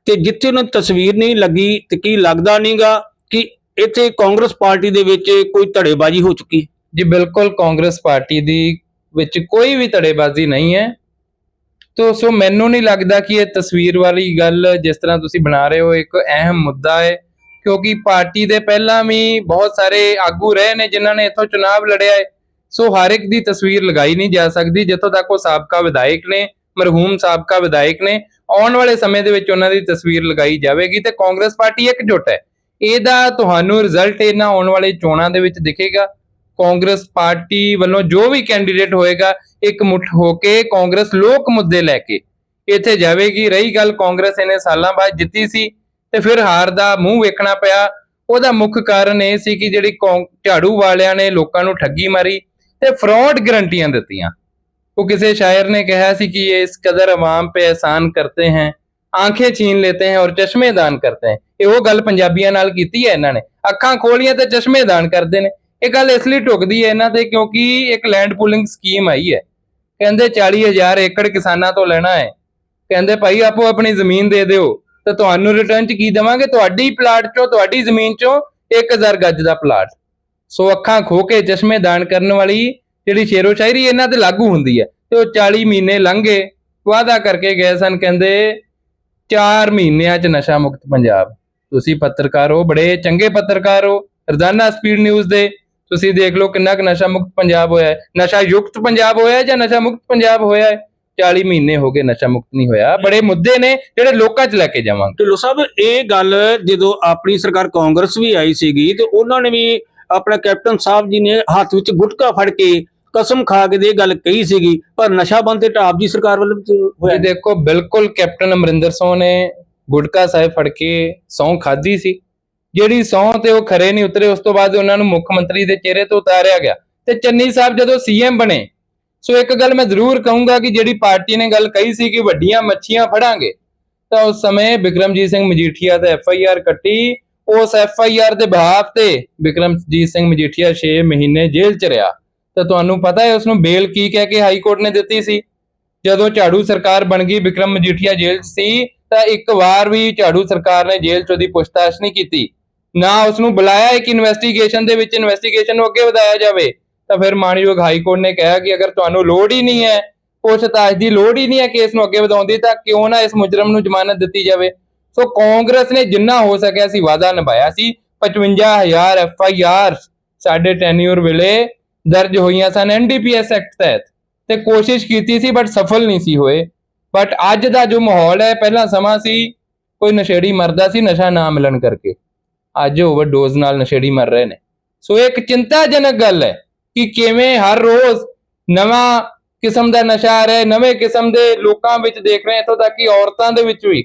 ਤੇ ਜਿੱਥੇ ਉਹਨਾਂ ਦੀ ਤਸਵੀਰ ਨਹੀਂ ਲੱਗੀ ਤੇ ਕੀ ਲੱਗਦਾ ਨਹੀਂਗਾ ਕਿ ਇੱਥੇ ਕਾਂਗਰਸ ਪਾਰਟੀ ਦੇ ਵਿੱਚ ਕੋਈ ਧੜੇਬਾਜ਼ੀ ਹੋ ਚੁੱਕੀ।
ਜੀ ਬਿਲਕੁਲ ਕਾਂਗਰਸ ਪਾਰਟੀ ਦੀ ਵਿੱਚ ਕੋਈ ਵੀ ਧੜੇਬਾਜ਼ੀ ਨਹੀਂ ਹੈ। ਤੋ ਸੋ ਮੈਨੂੰ ਨਹੀਂ ਲੱਗਦਾ ਕਿ ਇਹ ਤਸਵੀਰ ਵਾਲੀ ਗੱਲ ਜਿਸ ਤਰ੍ਹਾਂ ਤੁਸੀਂ ਬਣਾ ਰਹੇ ਹੋ ਇੱਕ ਅਹਿਮ ਮੁੱਦਾ ਹੈ। ਕਿਉਂਕਿ ਪਾਰਟੀ ਦੇ ਪਹਿਲਾਂ ਵੀ ਬਹੁਤ ਸਾਰੇ ਆਗੂ ਰਹੇ ਨੇ ਜਿਨ੍ਹਾਂ ਨੇ ਇੱਥੋਂ ਚੁਣਾਵ ਲੜਿਆ ਹੈ। ਸੋ ਹਰ ਇੱਕ ਦੀ ਤਸਵੀਰ ਲਗਾਈ ਨਹੀਂ ਜਾ ਸਕਦੀ, ਜਿੱਥੋਂ ਤੱਕ ਉਹ ਸਾਬਕਾ ਵਿਧਾਇਕ ਨੇ, ਮਰਹੂਮ ਸਾਬਕਾ ਵਿਧਾਇਕ ਨੇ, ਆਉਣ ਵਾਲੇ ਸਮੇਂ ਦੇ ਵਿੱਚ ਉਹਨਾਂ ਦੀ ਤਸਵੀਰ ਲਗਾਈ ਜਾਵੇਗੀ ਤੇ ਕਾਂਗਰਸ ਪਾਰਟੀ ਇੱਕ ਇਕਜੁੱਟ ਹੈ। ਇਹਦਾ ਤੁਹਾਨੂੰ ਰਿਜ਼ਲਟ ਇਹਨਾਂ ਆਉਣ ਵਾਲੇ ਚੋਣਾਂ ਦੇ ਵਿੱਚ ਦਿਖੇਗਾ। ਕਾਂਗਰਸ ਪਾਰਟੀ ਵੱਲੋਂ ਜੋ ਵੀ ਕੈਂਡੀਡੇਟ ਹੋਏਗਾ, ਇੱਕ ਮੁੱਠ ਹੋ ਕੇ ਕਾਂਗਰਸ ਲੋਕ ਮੁੱਦੇ ਲੈ ਕੇ ਇੱਥੇ ਜਾਵੇਗੀ। ਰਹੀ ਗੱਲ ਕਾਂਗਰਸ ਇਹਨੇ ਸਾਲਾਂ ਬਾਅਦ ਜਿੱਤੀ ਸੀ ਤੇ ਫਿਰ ਹਾਰ ਦਾ ਮੂੰਹ ਵੇਖਣਾ ਪਿਆ। ਉਹਦਾ ਮੁੱਖ ਕਾਰਨ ਇਹ ਸੀ ਕਿ ਜਿਹੜੀ ਝਾੜੂ ਵਾਲਿਆਂ ਨੇ ਲੋਕਾਂ ਨੂੰ ਠੱਗੀ ਮਾਰੀ ਤੇ ਫਰਾਡ ਗਰੰਟੀਆਂ ਦਿੱਤੀਆਂ। ਉਹ ਕਿਸੇ ਸ਼ਾਇਰ ਨੇ ਕਿਹਾ ਸੀ ਕਿ ਇਹ ਇਸ ਕਦਰ ਆਵਾਮ ਪੇ ਅਹਿਸਾਨ ਕਰਤੇ ਹਨ ਆਂਖੇ ਛੀਨ ਲੈਤੇ ਹਨ ਔਰ ਚਸ਼ਮੇ ਦਾਨ ਕਰਦੇ ਹਨ ਇਹ ਉਹ ਗੱਲ ਪੰਜਾਬੀਆਂ ਨਾਲ ਕੀਤੀ ਹੈ ਇਹਨਾਂ ਨੇ। ਅੱਖਾਂ ਖੋਲੀਆਂ ਤੇ ਚਸ਼ਮੇ ਦਾਨ ਕਰਦੇ ਨੇ। ਇਹ ਗੱਲ ਇਸ ਲਈ ਟੁਕਦੀ ਹੈ ਇਹਨਾਂ ਤੇ ਕਿਉਂਕਿ ਇੱਕ ਲੈਂਡ ਪੂਲਿੰਗ ਸਕੀਮ ਆਈ ਹੈ। ਕਹਿੰਦੇ 40000 ਏਕੜ ਕਿਸਾਨਾਂ ਤੋਂ ਲੈਣਾ ਹੈ। ਕਹਿੰਦੇ ਭਾਈ ਆਪੋ ਆਪਣੀ ਜ਼ਮੀਨ ਦੇ ਦਿਓ। ਤੇ ਤੁਹਾਨੂੰ ਰਿਟਰਨ ਚ ਕੀ ਦੇਵਾਂਗੇ? ਤੁਹਾਡੀ ਪਲਾਟ ਚੋਂ, ਤੁਹਾਡੀ ਜ਼ਮੀਨ ਚੋਂ 1000 ਗੱਜ ਦਾ ਪਲਾਟ ਸੋ ਅੱਖਾਂ ਖੋ ਕੇ ਚਸ਼ਮੇ ਦਾਨ ਕਰਨ ਵਾਲੀ ਜਿਹੜੀ ਸ਼ੇਰੋ ਸ਼ਾਇਰੀ ਇਹਨਾਂ ਤੇ ਲਾਗੂ ਹੁੰਦੀ ਹੈ, ਤੇ ਉਹ 40 ਮਹੀਨੇ ਲੰਘੇ। ਵਾਅਦਾ ਕਰਕੇ ਗਏ ਸਨ, ਕਹਿੰਦੇ 4 ਮਹੀਨਿਆਂ ਚ ਨਸ਼ਾ ਮੁਕਤ ਪੰਜਾਬ। ਤੁਸੀਂ ਪੱਤਰਕਾਰ ਹੋ, ਬੜੇ ਚੰਗੇ ਪੱਤਰਕਾਰ ਹੋ, ਰੋਜ਼ਾਨਾ ਸਪੀਡ ਨਿਊਜ਼ ਦੇ। ਤੁਸੀਂ ਦੇਖ ਲਓ ਕਿੰਨਾ ਕੁ ਨਸ਼ਾ ਮੁਕਤ ਪੰਜਾਬ ਹੋਇਆ ਹੈ। ਨਸ਼ਾ ਯੁਕਤ ਪੰਜਾਬ ਹੋਇਆ ਹੈ ਜਾਂ ਨਸ਼ਾ ਮੁਕਤ ਪੰਜਾਬ ਹੋਇਆ ਹੈ? 40 ਮਹੀਨੇ ਹੋ ਗਏ ਨਸ਼ਾ ਮੁਕਤ ਨਹੀਂ ਹੋਇਆ। ਬੜੇ ਮੁੱਦੇ ਨੇ ਜਿਹੜੇ ਲੋਕਾਂ 'ਚ ਲੈ ਕੇ ਜਾਵਾਂਗੇ।
ਢਿੱਲੋਂ ਸਾਹਿਬ ਇਹ ਗੱਲ ਜਦੋਂ ਆਪਣੀ ਸਰਕਾਰ ਕਾਂਗਰਸ ਵੀ ਆਈ ਸੀਗੀ ਤੇ ਉਹਨਾਂ ਨੇ ਵੀ ਆਪਣਾ ਕੈਪਟਨ ਸਾਹਿਬ ਜੀ ਨੇ ਹੱਥ ਵਿੱਚ ਗੁਟਕਾ ਫੜ ਕੇ ਕਸਮ ਖਾ ਕੇ ਇਹ ਗੱਲ ਕਹੀ ਸੀਗੀ ਪਰ ਨਸ਼ਾ ਬੰਦ ਤੇ ਢਾਬ ਦੀ ਸਰਕਾਰ ਵੱਲੋਂ ਹੋਇਆ।
ਜੀ ਦੇਖੋ ਬਿਲਕੁਲ ਕੈਪਟਨ ਅਮਰਿੰਦਰ ਸਿੰਘ ਨੇ ਗੁਟਕਾ ਸਾਹਿਬ ਫੜ ਕੇ ਸੌਂ ਖਾਧੀ ਸੀ। ਜਿਹੜੀ ਸੌਂ ਤੇ ਉਹ ਖਰੇ ਨਹੀਂ ਉਤਰੇ ਉਸ ਤੋਂ ਬਾਅਦ ਉਹਨਾਂ ਨੂੰ ਮੁੱਖ ਮੰਤਰੀ ਦੇ ਚਿਹਰੇ ਤੋਂ ਉਤਾਰਿਆ ਗਿਆ। ਤੇ ਚੰਨੀ ਸਾਹਿਬ ਜਦੋਂ ਸੀਐਮ ਬਣੇ ਸੋ ਇੱਕ ਗੱਲ ਮੈਂ ਜ਼ਰੂਰ ਕਹੂੰਗਾ ਕਿ ਜਿਹੜੀ ਪਾਰਟੀ ਨੇ ਗੱਲ ਕਹੀ ਸੀ ਕਿ ਵੱਡੀਆਂ ਮੱਛੀਆਂ ਫੜਾਂਗੇ, ਤਾਂ ਉਸ ਸਮੇਂ ਬਿਕਰਮਜੀਤ ਸਿੰਘ ਮਜੀਠੀਆ ਤੇ ਐਫ ਆਈ ਆਰ ਕੱਟੀ। ਉਸ ਐਫ ਆਈ ਆਰ ਦੇ ਬਹਾਵ ਤੇ ਬਿਕਰਮਜੀਤ ਸਿੰਘ ਮਜੀਠੀਆ 6 ਮਹੀਨੇ ਜੇਲ੍ਹ ਚ ਰਿਹਾ। ਤਾਂ ਤੁਹਾਨੂੰ ਪਤਾ ਹੈ ਉਸ ਨੂੰ ਬੇਲ ਕੀ ਕਹਿ ਕੇ ਹਾਈ ਕੋਰਟ ਨੇ ਦਿੱਤੀ ਸੀ? ਜਦੋਂ ਝਾੜੂ ਸਰਕਾਰ ਬਣ ਗਈ ਵਿਕਰਮ ਮਜੀਠੀਆ ਜੇਲ੍ਹ 'ਚ ਸੀ, ਤਾਂ ਇੱਕ ਵਾਰ ਵੀ ਝਾੜੂ ਸਰਕਾਰ ਨੇ ਜੇਲ੍ਹ 'ਚ ਉਹਦੀ ਪੁੱਛਤਾਛ ਨਹੀਂ ਕੀਤੀ। ਨਾ ਉਸ ਨੂੰ ਬੁਲਾਇਆ ਇੱਕ ਇਨਵੈਸਟੀਗੇਸ਼ਨ ਦੇ ਵਿੱਚ ਇਨਵੈਸਟੀਗੇਸ਼ਨ ਨੂੰ ਅੱਗੇ ਵਧਾਇਆ ਜਾਵੇ। ਤਾਂ ਫਿਰ ਮਾਨਯੋਗ ਹਾਈ ਕੋਰਟ ਨੇ ਕਿਹਾ ਕਿ ਅਗਰ ਤੁਹਾਨੂੰ ਲੋੜ ਹੀ ਨਹੀਂ ਹੈ ਪੁੱਛਤਾਛ ਦੀ ਲੋੜ ਹੀ ਨਹੀਂ ਹੈ ਕੇਸ ਨੂੰ ਅੱਗੇ ਵਧਾਉਣ ਦੀ, ਤਾਂ ਕਿਉਂ ਨਾ ਇਸ ਮੁਜਰਮ ਨੂੰ ਜ਼ਮਾਨਤ ਦਿੱਤੀ ਜਾਵੇ। ਸੋ ਕਾਂਗਰਸ ਨੇ ਜਿੰਨਾ ਹੋ ਸਕਿਆ ਸੀ ਵਾਅਦਾ ਨਿਭਾਇਆ ਸੀ। 55000 ਐਫ ਆਈ ਆਰ ਸਾਡੇ ਟੈਨਿਊਰ ਵੇਲੇ ਦਰਜ ਹੋਈਆਂ ਸਨ ਐਨਡੀਪੀਐਸ ਐਕਟ ਤਹਿਤ। ਤੇ ਕੋਸ਼ਿਸ਼ ਕੀਤੀ ਸੀ, ਬਟ ਸਫਲ ਨਹੀਂ ਸੀ ਹੋਏ। ਬਟ ਅੱਜ ਦਾ ਜੋ ਮਾਹੌਲ ਹੈ, ਪਹਿਲਾਂ ਸਮਾਂ ਸੀ ਕੋਈ ਨਸ਼ੇੜੀ ਮਰਦਾ ਸੀ, ਨਸ਼ਾ ਨਾ ਮਿਲਣ ਕਰਕੇ। ਅੱਜ ਓਵਰਡੋਜ਼ ਨਾਲ ਨਸ਼ੇੜੀ ਮਰ ਰਹੇ ਨੇ। ਸੋ ਇਹ ਇੱਕ ਚਿੰਤਾਜਨਕ ਗੱਲ ਹੈ ਕਿ ਕਿਵੇਂ ਹਰ ਰੋਜ਼ ਨਵਾਂ ਕਿਸਮ ਦਾ ਨਸ਼ਾ ਆ ਰਿਹਾ ਨਵੇਂ ਕਿਸਮ ਦੇ ਲੋਕਾਂ ਵਿੱਚ ਦੇਖ ਰਹੇ ਹਾਂ ਇੱਥੋਂ ਤੱਕ ਕਿ ਔਰਤਾਂ ਦੇ ਵਿੱਚ ਵੀ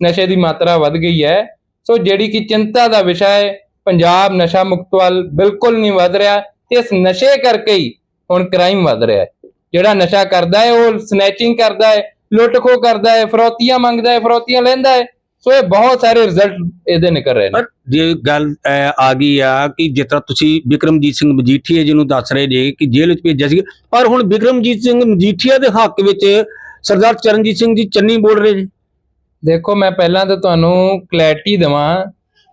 ਨਸ਼ੇ ਦੀ ਮਾਤਰਾ ਵੱਧ ਗਈ ਹੈ। ਸੋ ਜਿਹੜੀ ਕਿ ਚਿੰਤਾ ਦਾ ਵਿਸ਼ਾ ਹੈ, ਪੰਜਾਬ ਨਸ਼ਾ ਮੁਕਤ ਵੱਲ ਬਿਲਕੁਲ ਨਹੀਂ ਵੱਧ ਰਿਹਾ ਤੇ ਇਸ ਨਸ਼ੇ ਕਰਕੇ ਹੀ ਹੁਣ ਕ੍ਰਾਈਮ ਵੱਧ ਰਿਹਾ ਹੈ। ਜਿਹੜਾ ਨਸ਼ਾ ਕਰਦਾ ਹੈ, ਉਹ ਸਨੈਚਿੰਗ ਕਰਦਾ ਹੈ, ਲੁੱਟ ਖੋ ਕਰਦਾ ਹੈ, ਫਰੋਤੀਆਂ ਮੰਗਦਾ ਹੈ, ਫਰੋਤੀਆਂ ਲੈਂਦਾ ਹੈ। ਸੋ ਇਹ ਬਹੁਤ ਸਾਰੇ ਰਿਜ਼ਲਟ ਇਹਦੇ ਨਿਕਲ ਰਹੇ ਨੇ।
ਜੇ ਗੱਲ ਆ ਗਈ ਆ ਕਿ ਜਿਸ ਤਰ੍ਹਾਂ ਤੁਸੀਂ ਵਿਕਰਮਜੀਤ ਸਿੰਘ ਮਜੀਠੀਆ ਜੀ ਨੂੰ ਦੱਸ ਰਹੇ ਜੇ ਕਿ ਜੇਲ੍ਹ ਵਿੱਚ ਭੇਜਿਆ ਸੀ ਪਰ ਹੁਣ ਵਿਕਰਮਜੀਤ ਸਿੰਘ ਮਜੀਠੀਆ ਦੇ ਹੱਕ ਵਿੱਚ ਸਰਦਾਰ ਚਰਨਜੀਤ ਸਿੰਘ ਜੀ ਚੰਨੀ ਬੋਲ ਰਹੇ ਜੀ
ਦੇਖੋ ਮੈਂ ਪਹਿਲਾਂ ਤਾਂ ਤੁਹਾਨੂੰ ਕਲੈਰਿਟੀ ਦਵਾਂ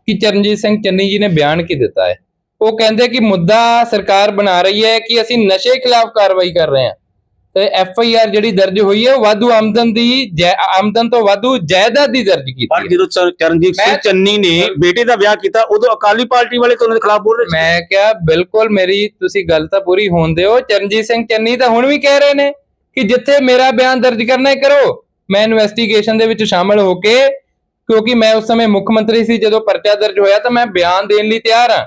ਕਿ ਚਰਨਜੀਤ ਸਿੰਘ ਚੰਨੀ ਜੀ ਨੇ ਬਿਆਨ ਕੀ ਦਿੱਤਾ ਹੈ। ਉਹ ਕਹਿੰਦੇ ਕਿ ਮੁੱਦਾ ਸਰਕਾਰ ਬਣਾ ਰਹੀ ਹੈ ਕਿ ਅਸੀਂ ਨਸ਼ੇ ਖਿਲਾਫ ਕਾਰਵਾਈ ਕਰ ਰਹੇ ਹਾਂ। ਤੇ ਐਫ ਆਈ ਆਰ ਜਿਹੜੀ ਦਰਜ ਹੋਈ ਹੈ ਵਾਧੂ ਆਮਦਨ ਦੀ ਆਮਦਨ ਤੋਂ ਵਾਧੂ ਜਾਇਦਾਦ ਦੀ ਦਰਜ ਕੀਤੀ
ਪਰ ਜਦੋਂ ਚਰਨਜੀਤ ਸਿੰਘ ਚੰਨੀ ਨੇ ਬੇਟੇ ਦਾ ਵਿਆਹ ਕੀਤਾ ਉਦੋਂ ਅਕਾਲੀ ਪਾਰਟੀ ਵਾਲੇ ਤਾਂ ਉਹਨਾਂ ਦੇ ਖਿਲਾਫ ਬੋਲ ਰਹੇ ਸੀ।
ਮੈਂ ਕਿਹਾ ਬਿਲਕੁਲ ਮੇਰੀ ਤੁਸੀਂ ਗੱਲ ਤਾਂ ਪੂਰੀ ਹੋਣ ਦਿਓ ਚਰਨਜੀਤ ਸਿੰਘ ਚੰਨੀ ਤਾਂ ਹੁਣ ਵੀ ਕਹਿ ਰਹੇ ਨੇ ਕਿ ਜਿੱਥੇ ਮੇਰਾ ਬਿਆਨ ਦਰਜ ਕਰਨਾ ਹੈ ਕਰੋ। ਮੈਂ ਇਨਵੈਸਟੀਗੇਸ਼ਨ ਦੇ ਵਿੱਚ ਸ਼ਾਮਲ ਹੋ ਕੇ ਕਿਉਂਕਿ ਮੈਂ ਉਸ ਸਮੇਂ ਮੁੱਖ ਮੰਤਰੀ ਸੀ ਜਦੋਂ ਪਰਚਾ ਦਰਜ ਹੋਇਆ ਤਾਂ ਮੈਂ ਬਿਆਨ ਦੇਣ ਲਈ ਤਿਆਰ ਹਾਂ।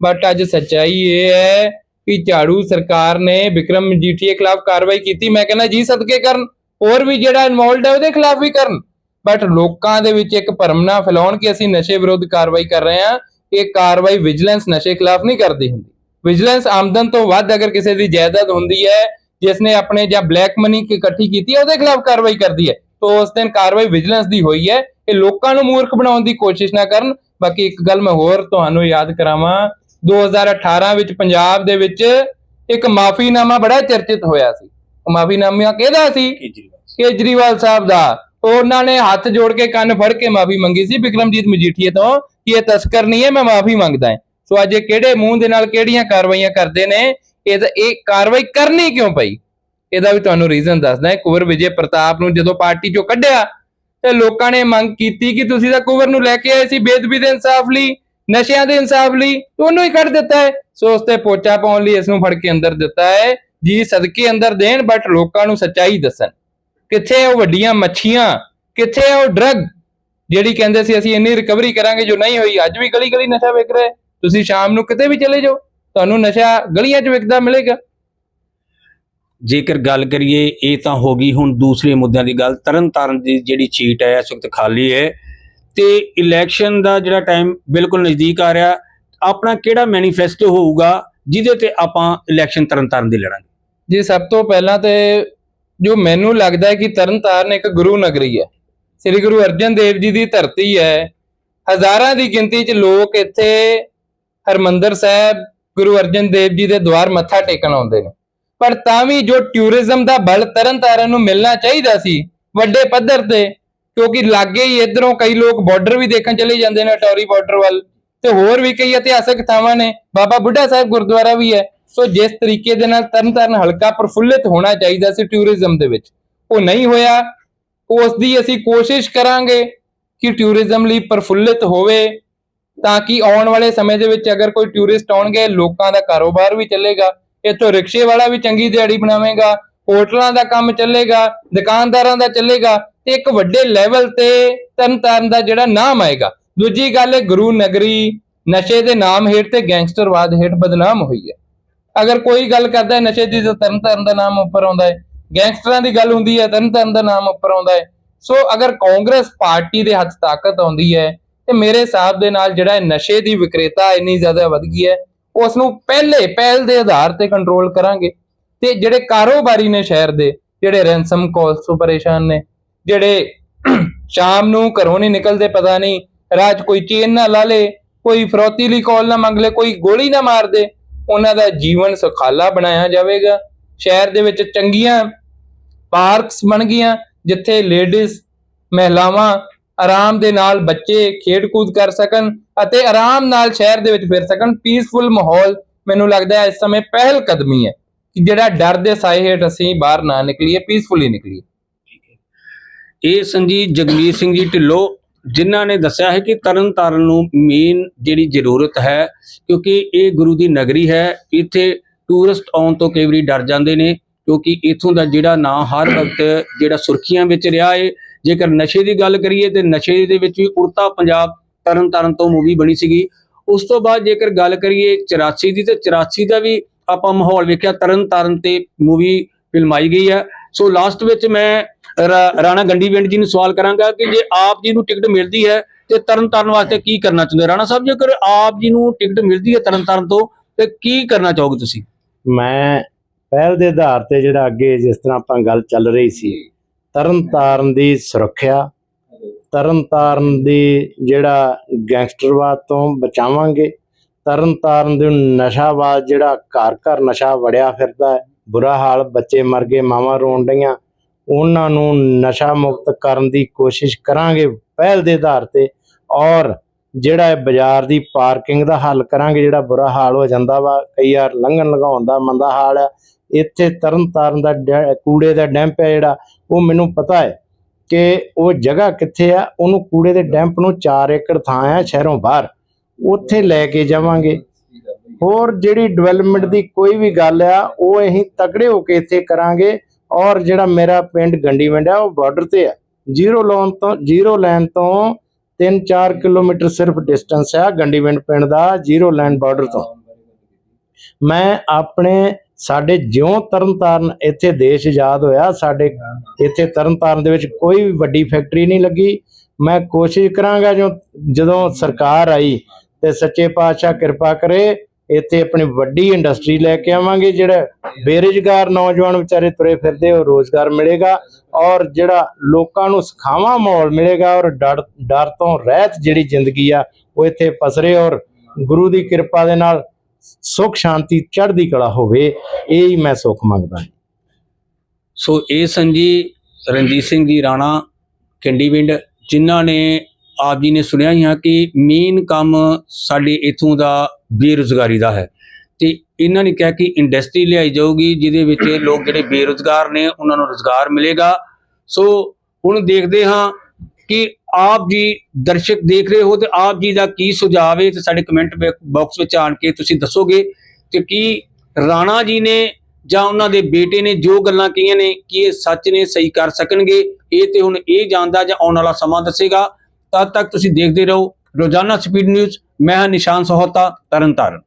ਬਟ ਅੱਜ ਸੱਚਾਈ ਇਹ ਹੈ ਕਿ ਝਾੜੂ ਸਰਕਾਰ ਨੇ ਵਿਕਰਮ ਮਜੀਠੀਏ ਖਿਲਾਫ ਕਾਰਵਾਈ ਕੀਤੀ। ਮੈਂ ਕਹਿੰਦਾ ਜੀ ਸਦਕੇ ਕਰਨ, ਹੋਰ ਵੀ ਜਿਹੜਾ ਇਨਵੋਲਡ ਹੈ ਉਹਦੇ ਖਿਲਾਫ ਵੀ ਕਰਨ। ਬਟ ਲੋਕਾਂ ਦੇ ਵਿੱਚ ਇੱਕ ਭਰਮ ਨਾ ਫੈਲਾਉਣ ਕਿ ਅਸੀਂ ਨਸ਼ੇ ਵਿਰੁੱਧ ਕਾਰਵਾਈ ਕਰ ਰਹੇ ਹਾਂ, ਇਹ ਕਾਰਵਾਈ ਵਿਜੀਲੈਂਸ ਨਸ਼ੇ ਖਿਲਾਫ ਨਹੀਂ ਕਰਦੀ ਹੁੰਦੀ। ਵਿਜੀਲੈਂਸ ਆਮਦਨ ਤੋਂ ਵੱਧ ਅਗਰ ਕਿਸੇ ਦੀ ਜਾਇਦਾਦ ਹੁੰਦੀ ਹੈ, ਜਿਸ ਨੇ ਆਪਣੇ ਜਾਂ ਬਲੈਕ ਮਨੀ ਇਕੱਠੀ ਕੀਤੀ ਹੈ, ਉਹਦੇ ਖਿਲਾਫ ਕਾਰਵਾਈ ਕਰਦੀ ਹੈ। ਤੋਂ ਉਸ ਦਿਨ ਕਾਰਵਾਈ ਵਿਜੀਲੈਂਸ ਦੀ ਹੋਈ ਹੈ। ਇਹ ਲੋਕਾਂ ਨੂੰ ਮੂਰਖ ਬਣਾਉਣ ਦੀ ਕੋਸ਼ਿਸ਼ ਨਾ ਕਰਨ। ਬਾਕੀ ਇੱਕ ਗੱਲ ਮੈਂ ਹੋਰ ਤੁਹਾਨੂੰ ਯਾਦ ਕਰਾਵਾਂ 2018 ਵਿੱਚ ਪੰਜਾਬ ਦੇ ਵਿੱਚ ਇੱਕ ਮਾਫੀਨਾਮਾ ਬੜਾ ਚਰਚਿਤ ਹੋਇਆ ਸੀ। ਉਹ ਮਾਫੀਨਾਮਾ ਕਿਹਦਾ ਸੀ? ਕੇਜਰੀਵਾਲ ਸਾਹਿਬ। ਦਾ। ਉਹਨਾਂ ਨੇ ਹੱਥ ਜੋੜ ਕੇ ਕੰਨ ਫੜ ਕੇ ਮਾਫੀ ਮੰਗੀ ਸੀ ਵਿਕਰਮਜੀਤ ਮਜੀਠੀਏ ਤੋਂ ਕਿ ਇਹ ਤਸਕਰ ਨਹੀਂ ਹੈ ਮੈਂ ਮਾਫੀ ਮੰਗਦਾ ਹਾਂ। ਸੋ ਅੱਜ ਇਹ ਕਿਹੜੇ ਮੂੰਹ ਦੇ ਨਾਲ ਕਿਹੜੀਆਂ ਕਾਰਵਾਈਆਂ ਕਰਦੇ ਨੇ ਇਹ ਤਾਂ ਇਹ ਕਾਰਵਾਈ ਕਰਨੀ ਕਿਉਂ ਪਈ? ਇਹਦਾ ਵੀ ਤੁਹਾਨੂੰ ਰੀਜ਼ਨ ਦੱਸਦਾ ਹੈ। ਕੁਵਰ ਵਿਜੇ ਪ੍ਰਤਾਪ ਨੂੰ ਜਦੋਂ ਪਾਰਟੀ ਚੋਂ ਕੱਢਿਆ ਤੇ ਲੋਕਾਂ ਨੇ ਮੰਗ ਕੀਤੀ ਕਿ ਤੁਸੀਂ ਤਾਂ ਕੁਵਰ ਨੂੰ ਲੈ ਕੇ ਆਏ ਸੀ ਬੇਦਬੀ ਦੇ ਇਨਸਾਫ ਲਈ। ਨਸ਼ਿਆਂ ਦੇ ਇਨਸਾਫ ਲਈ ਉਹਨੂੰ ਹੀ ਕੱਢ ਦਿੱਤਾ ਹੈ। ਸੋ ਉਸ ਤੇ ਪੋਚਾ ਪਾਉਣ ਲਈ ਇਸ ਨੂੰ ਫੜ ਕੇ ਅੰਦਰ ਦਿੱਤਾ ਹੈ। ਜੀ ਸਦਕੇ ਅੰਦਰ ਦੇਣ ਬਟ ਲੋਕਾਂ ਨੂੰ ਸੱਚਾਈ ਦੱਸਣ। ਕਿੱਥੇ ਉਹ ਵੱਡੀਆਂ ਮੱਛੀਆਂ? ਕਿੱਥੇ ਉਹ ਡਰਗ ਜਿਹੜੀ ਕਹਿੰਦੇ ਸੀ ਅਸੀਂ ਇੰਨੀ ਰਿਕਵਰੀ ਕਰਾਂਗੇ ਜੋ ਨਹੀਂ ਹੋਈ, ਅੱਜ ਵੀ ਗਲੀ ਗਲੀ ਨਸ਼ਾ ਵਿਕ ਰਿਹਾ ਤੁਸੀਂ ਸ਼ਾਮ ਨੂੰ ਕਿਤੇ ਵੀ ਚਲੇ ਜਾਓ, ਤੁਹਾਨੂੰ ਨਸ਼ਾ ਗਲੀਆਂ 'ਚ ਵਿਕਦਾ ਮਿਲੇਗਾ।
ਜੇਕਰ ਗੱਲ ਕਰੀਏ, ਇਹ ਤਾਂ ਹੋ ਗਈ ਹੁਣ ਦੂਸਰੇ ਮੁੱਦਿਆਂ ਦੀ ਗੱਲ। ਤਰਨ ਤਾਰਨ ਦੀ ਜਿਹੜੀ ਚੀਟ ਹੈ, ਇਸ ਵਕਤ ਖਾਲੀ ਹੈ। ਤੇ ਇਲੈਕਸ਼ਨ ਦਾ ਜਿਹੜਾ ਟਾਈਮ ਬਿਲਕੁਲ ਨਜ਼ਦੀਕ ਆ ਰਿਹਾ, ਆਪਣਾ ਕਿਹੜਾ ਮੈਨੀਫੈਸਟੋ ਹੋਊਗਾ, ਜਿਹਦੇ ਤੇ ਆਪਾਂ ਇਲੈਕਸ਼ਨ ਤਰਨਤਾਰਨ ਦੀ ਲੜਾਂਗੇ?
ਜੀ, ਸਭ ਤੋਂ ਪਹਿਲਾਂ ਤੇ ਜੋ ਮੈਨੂੰ ਲੱਗਦਾ ਹੈ ਕਿ ਤਰਨਤਾਰਨ ਇੱਕ ਗੁਰੂ ਨਗਰੀ ਹੈ। ਸ੍ਰੀ ਗੁਰੂ ਅਰਜਨ ਦੇਵ ਜੀ ਦੀ ਧਰਤੀ ਹੈ। ਹਜ਼ਾਰਾਂ ਦੀ ਗਿਣਤੀ 'ਚ ਲੋਕ ਇੱਥੇ ਹਰਮੰਦਰ ਸਾਹਿਬ, ਗੁਰੂ ਅਰਜਨ ਦੇਵ ਜੀ ਦੇ ਦੁਆਰ ਮੱਥਾ ਟੇਕਣ ਆਉਂਦੇ ਨੇ। ਪਰ ਤਾਂ ਵੀ ਜੋ ਟੂਰਿਜ਼ਮ ਦਾ ਬਲ ਤਰਨਤਾਰਨ ਨੂੰ ਮਿਲਣਾ ਚਾਹੀਦਾ ਸੀ, ਵੱਡੇ ਪੱਧਰ ਤੇ ਕਿਉਂਕਿ ਲਾਗੇ ਹੀ ਇਧਰੋਂ ਕਈ ਲੋਕ ਬਾਰਡਰ ਵੀ ਦੇਖਣ ਚਲੇ ਜਾਂਦੇ ਨੇ ਟੌਰੀ ਬਾਰਡਰ ਵੱਲ। ਤੇ ਹੋਰ ਵੀ ਕਈ ਇਤਿਹਾਸਕ ਥਾਵਾਂ ਨੇ। ਬਾਬਾ ਬੁੱਢਾ ਸਾਹਿਬ ਗੁਰਦੁਆਰਾ ਵੀ ਹੈ। ਸੋ ਜਿਸ ਤਰੀਕੇ ਦੇ ਨਾਲ ਤਰਨਤਾਰਨ ਹਲਕਾ ਪ੍ਰਫੁੱਲਿਤ ਹੋਣਾ ਚਾਹੀਦਾ ਸੀ ਟੂਰਿਜ਼ਮ ਦੇ ਵਿੱਚ। ਉਹ ਨਹੀਂ ਹੋਇਆ। ਉਸ ਦੀ ਅਸੀਂ ਕੋਸ਼ਿਸ਼ ਕਰਾਂਗੇ ਕਿ ਟੂਰਿਜ਼ਮ ਲਈ ਪ੍ਰਫੁੱਲਿਤ ਹੋਵੇ, ਤਾਂ ਕਿ ਆਉਣ ਵਾਲੇ ਸਮੇਂ ਦੇ ਵਿੱਚ ਅਗਰ ਕੋਈ ਟੂਰਿਸਟ ਆਉਣਗੇ, ਲੋਕਾਂ ਦਾ ਕਾਰੋਬਾਰ ਵੀ ਚੱਲੇਗਾ। ਇੱਥੋਂ ਰਿਕਸ਼ੇ ਵਾਲਾ ਵੀ ਚੰਗੀ ਦਿਹਾੜੀ ਬਣਾਵੇਗਾ। ਹੋਟਲਾਂ ਦਾ ਕੰਮ ਚੱਲੇਗਾ, ਦੁਕਾਨਦਾਰਾਂ ਦਾ ਚੱਲੇਗਾ ਤੇ ਇੱਕ ਵੱਡੇ ਲੈਵਲ ਤੇ ਤਰਨਤਾਰਨ ਦਾ ਜਿਹੜਾ ਨਾਮ ਆਏਗਾ। ਦੂਜੀ ਗੱਲ ਹੈ ਗੁਰੂ ਨਗਰੀ ਨਸ਼ੇ ਦੇ ਨਾਮ ਹੇਠ ਤੇ ਗੈਂਗਸਟਰਵਾਦ ਹੇਠ ਬਦਨਾਮ ਹੋਈ ਹੈ। ਅਗਰ ਕੋਈ ਗੱਲ ਕਰਦਾ ਹੈ, ਨਸ਼ੇ ਦੀ ਤਾਂ ਤਰਨਤਾਰਨ ਦਾ ਨਾਮ ਉੱਪਰ ਆਉਂਦਾ ਹੈ। ਗੈਂਗਸਟਰਾਂ ਦੀ ਗੱਲ ਹੁੰਦੀ ਹੈ, ਤਰਨਤਾਰਨ ਦਾ ਨਾਮ ਉੱਪਰ ਆਉਂਦਾ ਹੈ। ਸੋ ਅਗਰ ਕਾਂਗਰਸ ਪਾਰਟੀ ਦੇ ਹੱਥ ਤਾਕਤ ਆਉਂਦੀ ਹੈ, ਤੇ ਮੇਰੇ ਹਿਸਾਬ ਦੇ ਨਾਲ ਜਿਹੜਾ ਨਸ਼ੇ ਦੀ ਵਿਕਰੇਤਾ ਇੰਨੀ ਜ਼ਿਆਦਾ ਵੱਧ ਗਈ ਹੈ ਉਸ ਨੂੰ ਪਹਿਲੇ ਪਹਿਲ ਦੇ ਆਧਾਰ ਤੇ ਕੰਟਰੋਲ ਕਰਾਂਗੇ। ਤੇ ਜਿਹੜੇ ਕਾਰੋਬਾਰੀ ਨੇ ਸ਼ਹਿਰ ਦੇ, ਜਿਹੜੇ ਰੈਂਸਮ ਕਾਲਸ ਤੋਂ ਪਰੇਸ਼ਾਨ ਨੇ, ਜਿਹੜੇ ਸ਼ਾਮ ਨੂੰ ਘਰੋਂ ਨਹੀਂ ਨਿਕਲਦੇ, ਪਤਾ ਨਹੀਂ, ਰਾਤ ਕੋਈ ਚੇਨ ਨਾ ਲਾ ਲੇ, ਕੋਈ ਫਰੋਤੀ ਲਈ ਕਾਲ ਨਾ ਮੰਗ ਲੇ, ਕੋਈ ਗੋਲੀ ਨਾ ਮਾਰ ਦੇ, ਉਹਨਾਂ ਦਾ ਜੀਵਨ ਸੁਖਾਲਾ ਬਣਾਇਆ ਜਾਵੇਗਾ। ਸ਼ਹਿਰ ਦੇ ਵਿੱਚ ਚੰਗੀਆਂ ਪਾਰਕਸ ਬਣ ਗਈਆਂ, ਜਿੱਥੇ ਲੇਡੀਜ਼ ਮਹਿਲਾਵਾਂ ਆਰਾਮ ਦੇ ਨਾਲ ਬੱਚੇ ਖੇਡ-ਕੂਦ ਕਰ ਸਕਣ ਅਤੇ ਆਰਾਮ ਨਾਲ ਸ਼ਹਿਰ ਦੇ ਵਿੱਚ ਫਿਰ ਸਕਣ। ਪੀਸਫੁਲ ਮਾਹੌਲ ਮੈਨੂੰ ਲੱਗਦਾ ਹੈ ਇਸ ਸਮੇਂ ਪਹਿਲ ਕਦਮੀ ਹੈ। ਕਿ ਜਿਹੜਾ ਡਰ ਦੇ ਸਾਏ ਹੇਠ ਅਸੀਂ ਬਾਹਰ ਨਾ ਨਿਕਲੀਏ ਪੀਸਫੁਲੀ ਨਿਕਲੀਏ।
ਇਹ ਸੰਜੀਤ ਜਗਮੀਤ ਸਿੰਘ ਜੀ ਢਿੱਲੋਂ, ਜਿਨ੍ਹਾਂ ਨੇ ਦੱਸਿਆ ਹੈ ਕਿ ਤਰਨ ਤਾਰਨ ਨੂੰ ਮੇਨ ਜਿਹੜੀ ਜ਼ਰੂਰਤ ਹੈ, ਕਿਉਂਕਿ ਇਹ ਗੁਰੂ ਦੀ ਨਗਰੀ ਹੈ, ਇੱਥੇ ਟੂਰਿਸਟ ਆਉਣ ਤੋਂ ਕਈ ਵਾਰੀ ਡਰ ਜਾਂਦੇ ਨੇ, ਕਿਉਂਕਿ ਇਥੋਂ ਦਾ ਜਿਹੜਾ ਨਾਂ ਹਰ ਵਕਤ ਜਿਹੜਾ ਸੁਰਖੀਆਂ ਵਿੱਚ ਰਿਹਾ ਏ, ਜੇਕਰ ਨਸ਼ੇ ਦੀ ਗੱਲ ਕਰੀਏ ਤੇ ਨਸ਼ੇ ਦੇ ਵਿੱਚ ਵੀ ਉੜਤਾ ਪੰਜਾਬ ਤਰਨ ਤਾਰਨ ਤੋਂ ਮੂਵੀ ਬਣੀ ਸੀਗੀ। ਉਸ ਤੋਂ ਬਾਅਦ ਜੇਕਰ ਗੱਲ ਕਰੀਏ 84 ਦੀ, ਤੇ 84 ਦਾ ਵੀ ਆਪਾਂ ਮਾਹੌਲ ਵੇਖਿਆ ਤਰਨ ਤਾਰਨ ਤੇ ਮੂਵੀ ਫਿਲਮਾਈ ਗਈ ਹੈ। ਸੋ ਲਾਸਟ ਵਿੱਚ ਮੈਂ ਰਾਣਾ ਗੰਡੀਵਿੰਡ ਜੀ ਨੂੰ ਸਵਾਲ ਕਰਾਂਗਾ ਕਿ ਜੇ ਆਪ ਜੀ ਨੂੰ ਟਿਕਟ ਮਿਲਦੀ ਹੈ, ਤੇ ਤਰਨ ਤਾਰਨ ਵਾਸਤੇ ਕੀ ਕਰਨਾ ਚਾਹੁੰਦੇ ਰਾਣਾ ਸਾਹਿਬ, ਜੇਕਰ ਆਪ ਜੀ ਨੂੰ ਟਿਕਟ ਮਿਲਦੀ ਹੈ ਤਰਨ ਤਾਰਨ ਤੋਂ, ਤੇ ਕੀ ਕਰਨਾ ਚਾਹੋਗੇ ਤੁਸੀਂ?
ਮੈਂ ਪਹਿਲ ਦੇ ਆਧਾਰ ਤੇ ਜਿਹੜਾ ਅੱਗੇ ਜਿਸ ਤਰ੍ਹਾਂ ਆਪਾਂ ਗੱਲ ਚੱਲ ਰਹੀ ਸੀ ਤਰਨ ਤਾਰਨ ਦੀ ਸੁਰੱਖਿਆ ਤਰਨ ਤਾਰਨ ਦੀ ਜਿਹੜਾ ਗੈਂਗਸਟਰਵਾਦ ਤੋਂ ਬਚਾਵਾਂਗੇ ਤਰਨਤਾਰਨ ਦੇ ਨਸ਼ਾਵਾਦ ਜਿਹੜਾ ਘਰ ਘਰ ਨਸ਼ਾ ਵੜਿਆ ਫਿਰਦਾ ਹੈ, ਬੁਰਾ ਹਾਲ, ਬੱਚੇ ਮਰ ਗਏ, ਮਾਵਾਂ ਰੋਣ ਡਈਆਂ, ਉਹਨਾਂ ਨੂੰ ਨਸ਼ਾ ਮੁਕਤ ਕਰਨ ਦੀ ਕੋਸ਼ਿਸ਼ ਕਰਾਂਗੇ ਪਹਿਲ ਦੇ ਆਧਾਰ ਤੇ ਔਰ ਜਿਹੜਾ ਇਹ ਬਾਜ਼ਾਰ ਦੀ ਪਾਰਕਿੰਗ ਦਾ ਹੱਲ ਕਰਾਂਗੇ, ਜਿਹੜਾ ਬੁਰਾ ਹਾਲ ਹੋ ਜਾਂਦਾ ਵਾ, ਕਈ ਵਾਰ ਲੰਘਣ ਲਗਾਉਣ ਦਾ ਮੰਦਾ ਹਾਲ ਆ ਇੱਥੇ ਤਰਨ ਤਾਰਨ ਦਾ ਡੈ- ਕੂੜੇ ਦਾ ਡੈਂਪ ਹੈ ਜਿਹੜਾ, ਉਹ ਮੈਨੂੰ ਪਤਾ ਹੈ ਕਿ ਉਹ ਜਗ੍ਹਾ ਕਿੱਥੇ ਆ, ਉਹਨੂੰ ਕੂੜੇ ਦੇ ਡੈਂਪ ਨੂੰ 4 ਏਕੜ ਥਾਂ ਆ ਸ਼ਹਿਰੋਂ ਬਾਹਰ। ਉੱਥੇ ਲੈ ਕੇ ਜਾਵਾਂਗੇ। ਹੋਰ ਜਿਹੜੀ ਡਿਵੈਲਪਮੈਂਟ ਦੀ ਕੋਈ ਵੀ ਗੱਲ ਆ, ਉਹ ਅਸੀਂ ਤਕੜੇ ਹੋ ਕੇ ਇੱਥੇ ਕਰਾਂਗੇ ਔਰ ਜਿਹੜਾ ਮੇਰਾ ਪਿੰਡ ਗੰਡੀਵਿੰਡ ਆ, ਉਹ ਬਾਰਡਰ ਤੇ ਆ। ਜ਼ੀਰੋ ਲੋਨ ਤੋਂ ਜ਼ੀਰੋ ਲਾਈਨ ਤੋਂ 3-4 ਕਿਲੋਮੀਟਰ ਸਿਰਫ ਡਿਸਟੈਂਸ ਆ ਗੰਡੀਵਿੰਡ ਪਿੰਡ ਦਾ ਜ਼ੀਰੋ ਲਾਈਨ ਬਾਰਡਰ ਤੋਂ। ਮੈਂ ਆਪਣੇ, ਸਾਡੇ ਜਿਉਂ ਤਰਨਤਾਰਨ ਇੱਥੇ ਦੇਸ਼ ਆਜ਼ਾਦ ਹੋਇਆ, ਸਾਡੇ ਇੱਥੇ ਤਰਨਤਾਰਨ ਦੇ ਵਿੱਚ ਕੋਈ ਵੀ ਵੱਡੀ ਫੈਕਟਰੀ ਨਹੀਂ ਲੱਗੀ। ਮੈਂ ਕੋਸ਼ਿਸ਼ ਕਰਾਂਗਾ ਜੋ ਜਦੋਂ ਸਰਕਾਰ ਆਈ ਤੇ ਸੱਚੇ ਪਾਤਸ਼ਾਹ ਕਿਰਪਾ ਕਰੇ, ਇੱਥੇ ਆਪਣੀ ਵੱਡੀ ਇੰਡਸਟਰੀ ਲੈ ਕੇ ਆਵਾਂਗੇ, ਜਿਹੜਾ ਬੇਰੁਜ਼ਗਾਰ ਨੌਜਵਾਨ ਵਿਚਾਰੇ ਤੁਰੇ ਫਿਰਦੇ, ਉਹ ਰੋਜ਼ਗਾਰ ਮਿਲੇਗਾ ਔਰ ਜਿਹੜਾ ਲੋਕਾਂ ਨੂੰ ਸਿਖਾਵਾਂ ਮਾਹੌਲ ਮਿਲੇਗਾ ਔਰ ਡਰ ਤੋਂ ਰਹਿਤ ਜਿਹੜੀ ਜ਼ਿੰਦਗੀ ਆ, ਉਹ ਇੱਥੇ ਪਸਰੇ ਔਰ ਗੁਰੂ ਦੀ ਕਿਰਪਾ ਦੇ ਨਾਲ ਸੁਖ, ਸ਼ਾਂਤੀ, ਚੜ੍ਹਦੀ ਕਲਾ ਹੋਵੇ, ਇਹ ਹੀ ਮੈਂ ਸੁਖ ਮੰਗਦਾ।
ਸੋ ਇਹ ਸੰਜੀ ਰਣਜੀਤ ਸਿੰਘ ਜੀ, ਰਾਣਾ ਕੰਡੀਵਿੰਡ ਜਿਨ੍ਹਾਂ ਨੇ ਆਪ ਜੀ ਨੇ ਸੁਣਿਆ ਹੀ ਆ ਕਿ ਮੇਨ ਕੰਮ ਸਾਡੇ ਇਥੋਂ ਦਾ ਬੇਰੁਜ਼ਗਾਰੀ ਦਾ ਹੈ। ਤੇ ਇਹਨਾਂ ਨੇ ਕਿਹਾ ਕਿ ਇੰਡਸਟਰੀ ਲਿਆਈ ਜਾਊਗੀ, ਜਿਹਦੇ ਵਿੱਚ ਲੋਕ ਜਿਹੜੇ ਬੇਰੁਜ਼ਗਾਰ ਨੇ, ਉਹਨਾਂ ਨੂੰ ਰੁਜ਼ਗਾਰ ਮਿਲੇਗਾ। ਸੋ ਹੁਣ ਦੇਖਦੇ ਹਾਂ ਕਿ ਆਪ ਜੀ ਦਰਸ਼ਕ ਦੇਖ ਰਹੇ ਹੋ ਤੇ ਆਪ ਜੀ ਦਾ ਕੀ ਸੁਝਾਅ ਹੈ ਤੇ ਸਾਡੇ ਕਮੈਂਟ ਬਾਕਸ ਵਿੱਚ ਆਣ ਕੇ ਤੁਸੀਂ ਦੱਸੋਗੇ ਕਿ ਕੀ ਰਾਣਾ ਜੀ ਨੇ ਜਾਂ ਉਹਨਾਂ ਦੇ ਬੇਟੇ ਨੇ ਜੋ ਗੱਲਾਂ ਕਹੀਆਂ ਨੇ, ਕਿ ਇਹ ਸੱਚ ਨੇ, ਸਹੀ ਕਰ ਸਕਣਗੇ? ਇਹ ਤੇ ਹੁਣ ਇਹ ਜਾਣਦਾ ਜਾਂ ਆਉਣ ਵਾਲਾ ਸਮਾਂ ਦੱਸੇਗਾ। ਤਦ ਤੱਕ ਤੁਸੀਂ ਦੇਖਦੇ ਰਹੋ ਰੋਜ਼ਾਨਾ ਸਪੀਡ ਨਿਊਜ਼ ਮੈਂ ਹਾਂ ਨਿਸ਼ਾਨ ਸਹੋਤਾ ਤਰਨਤਾਰਨ।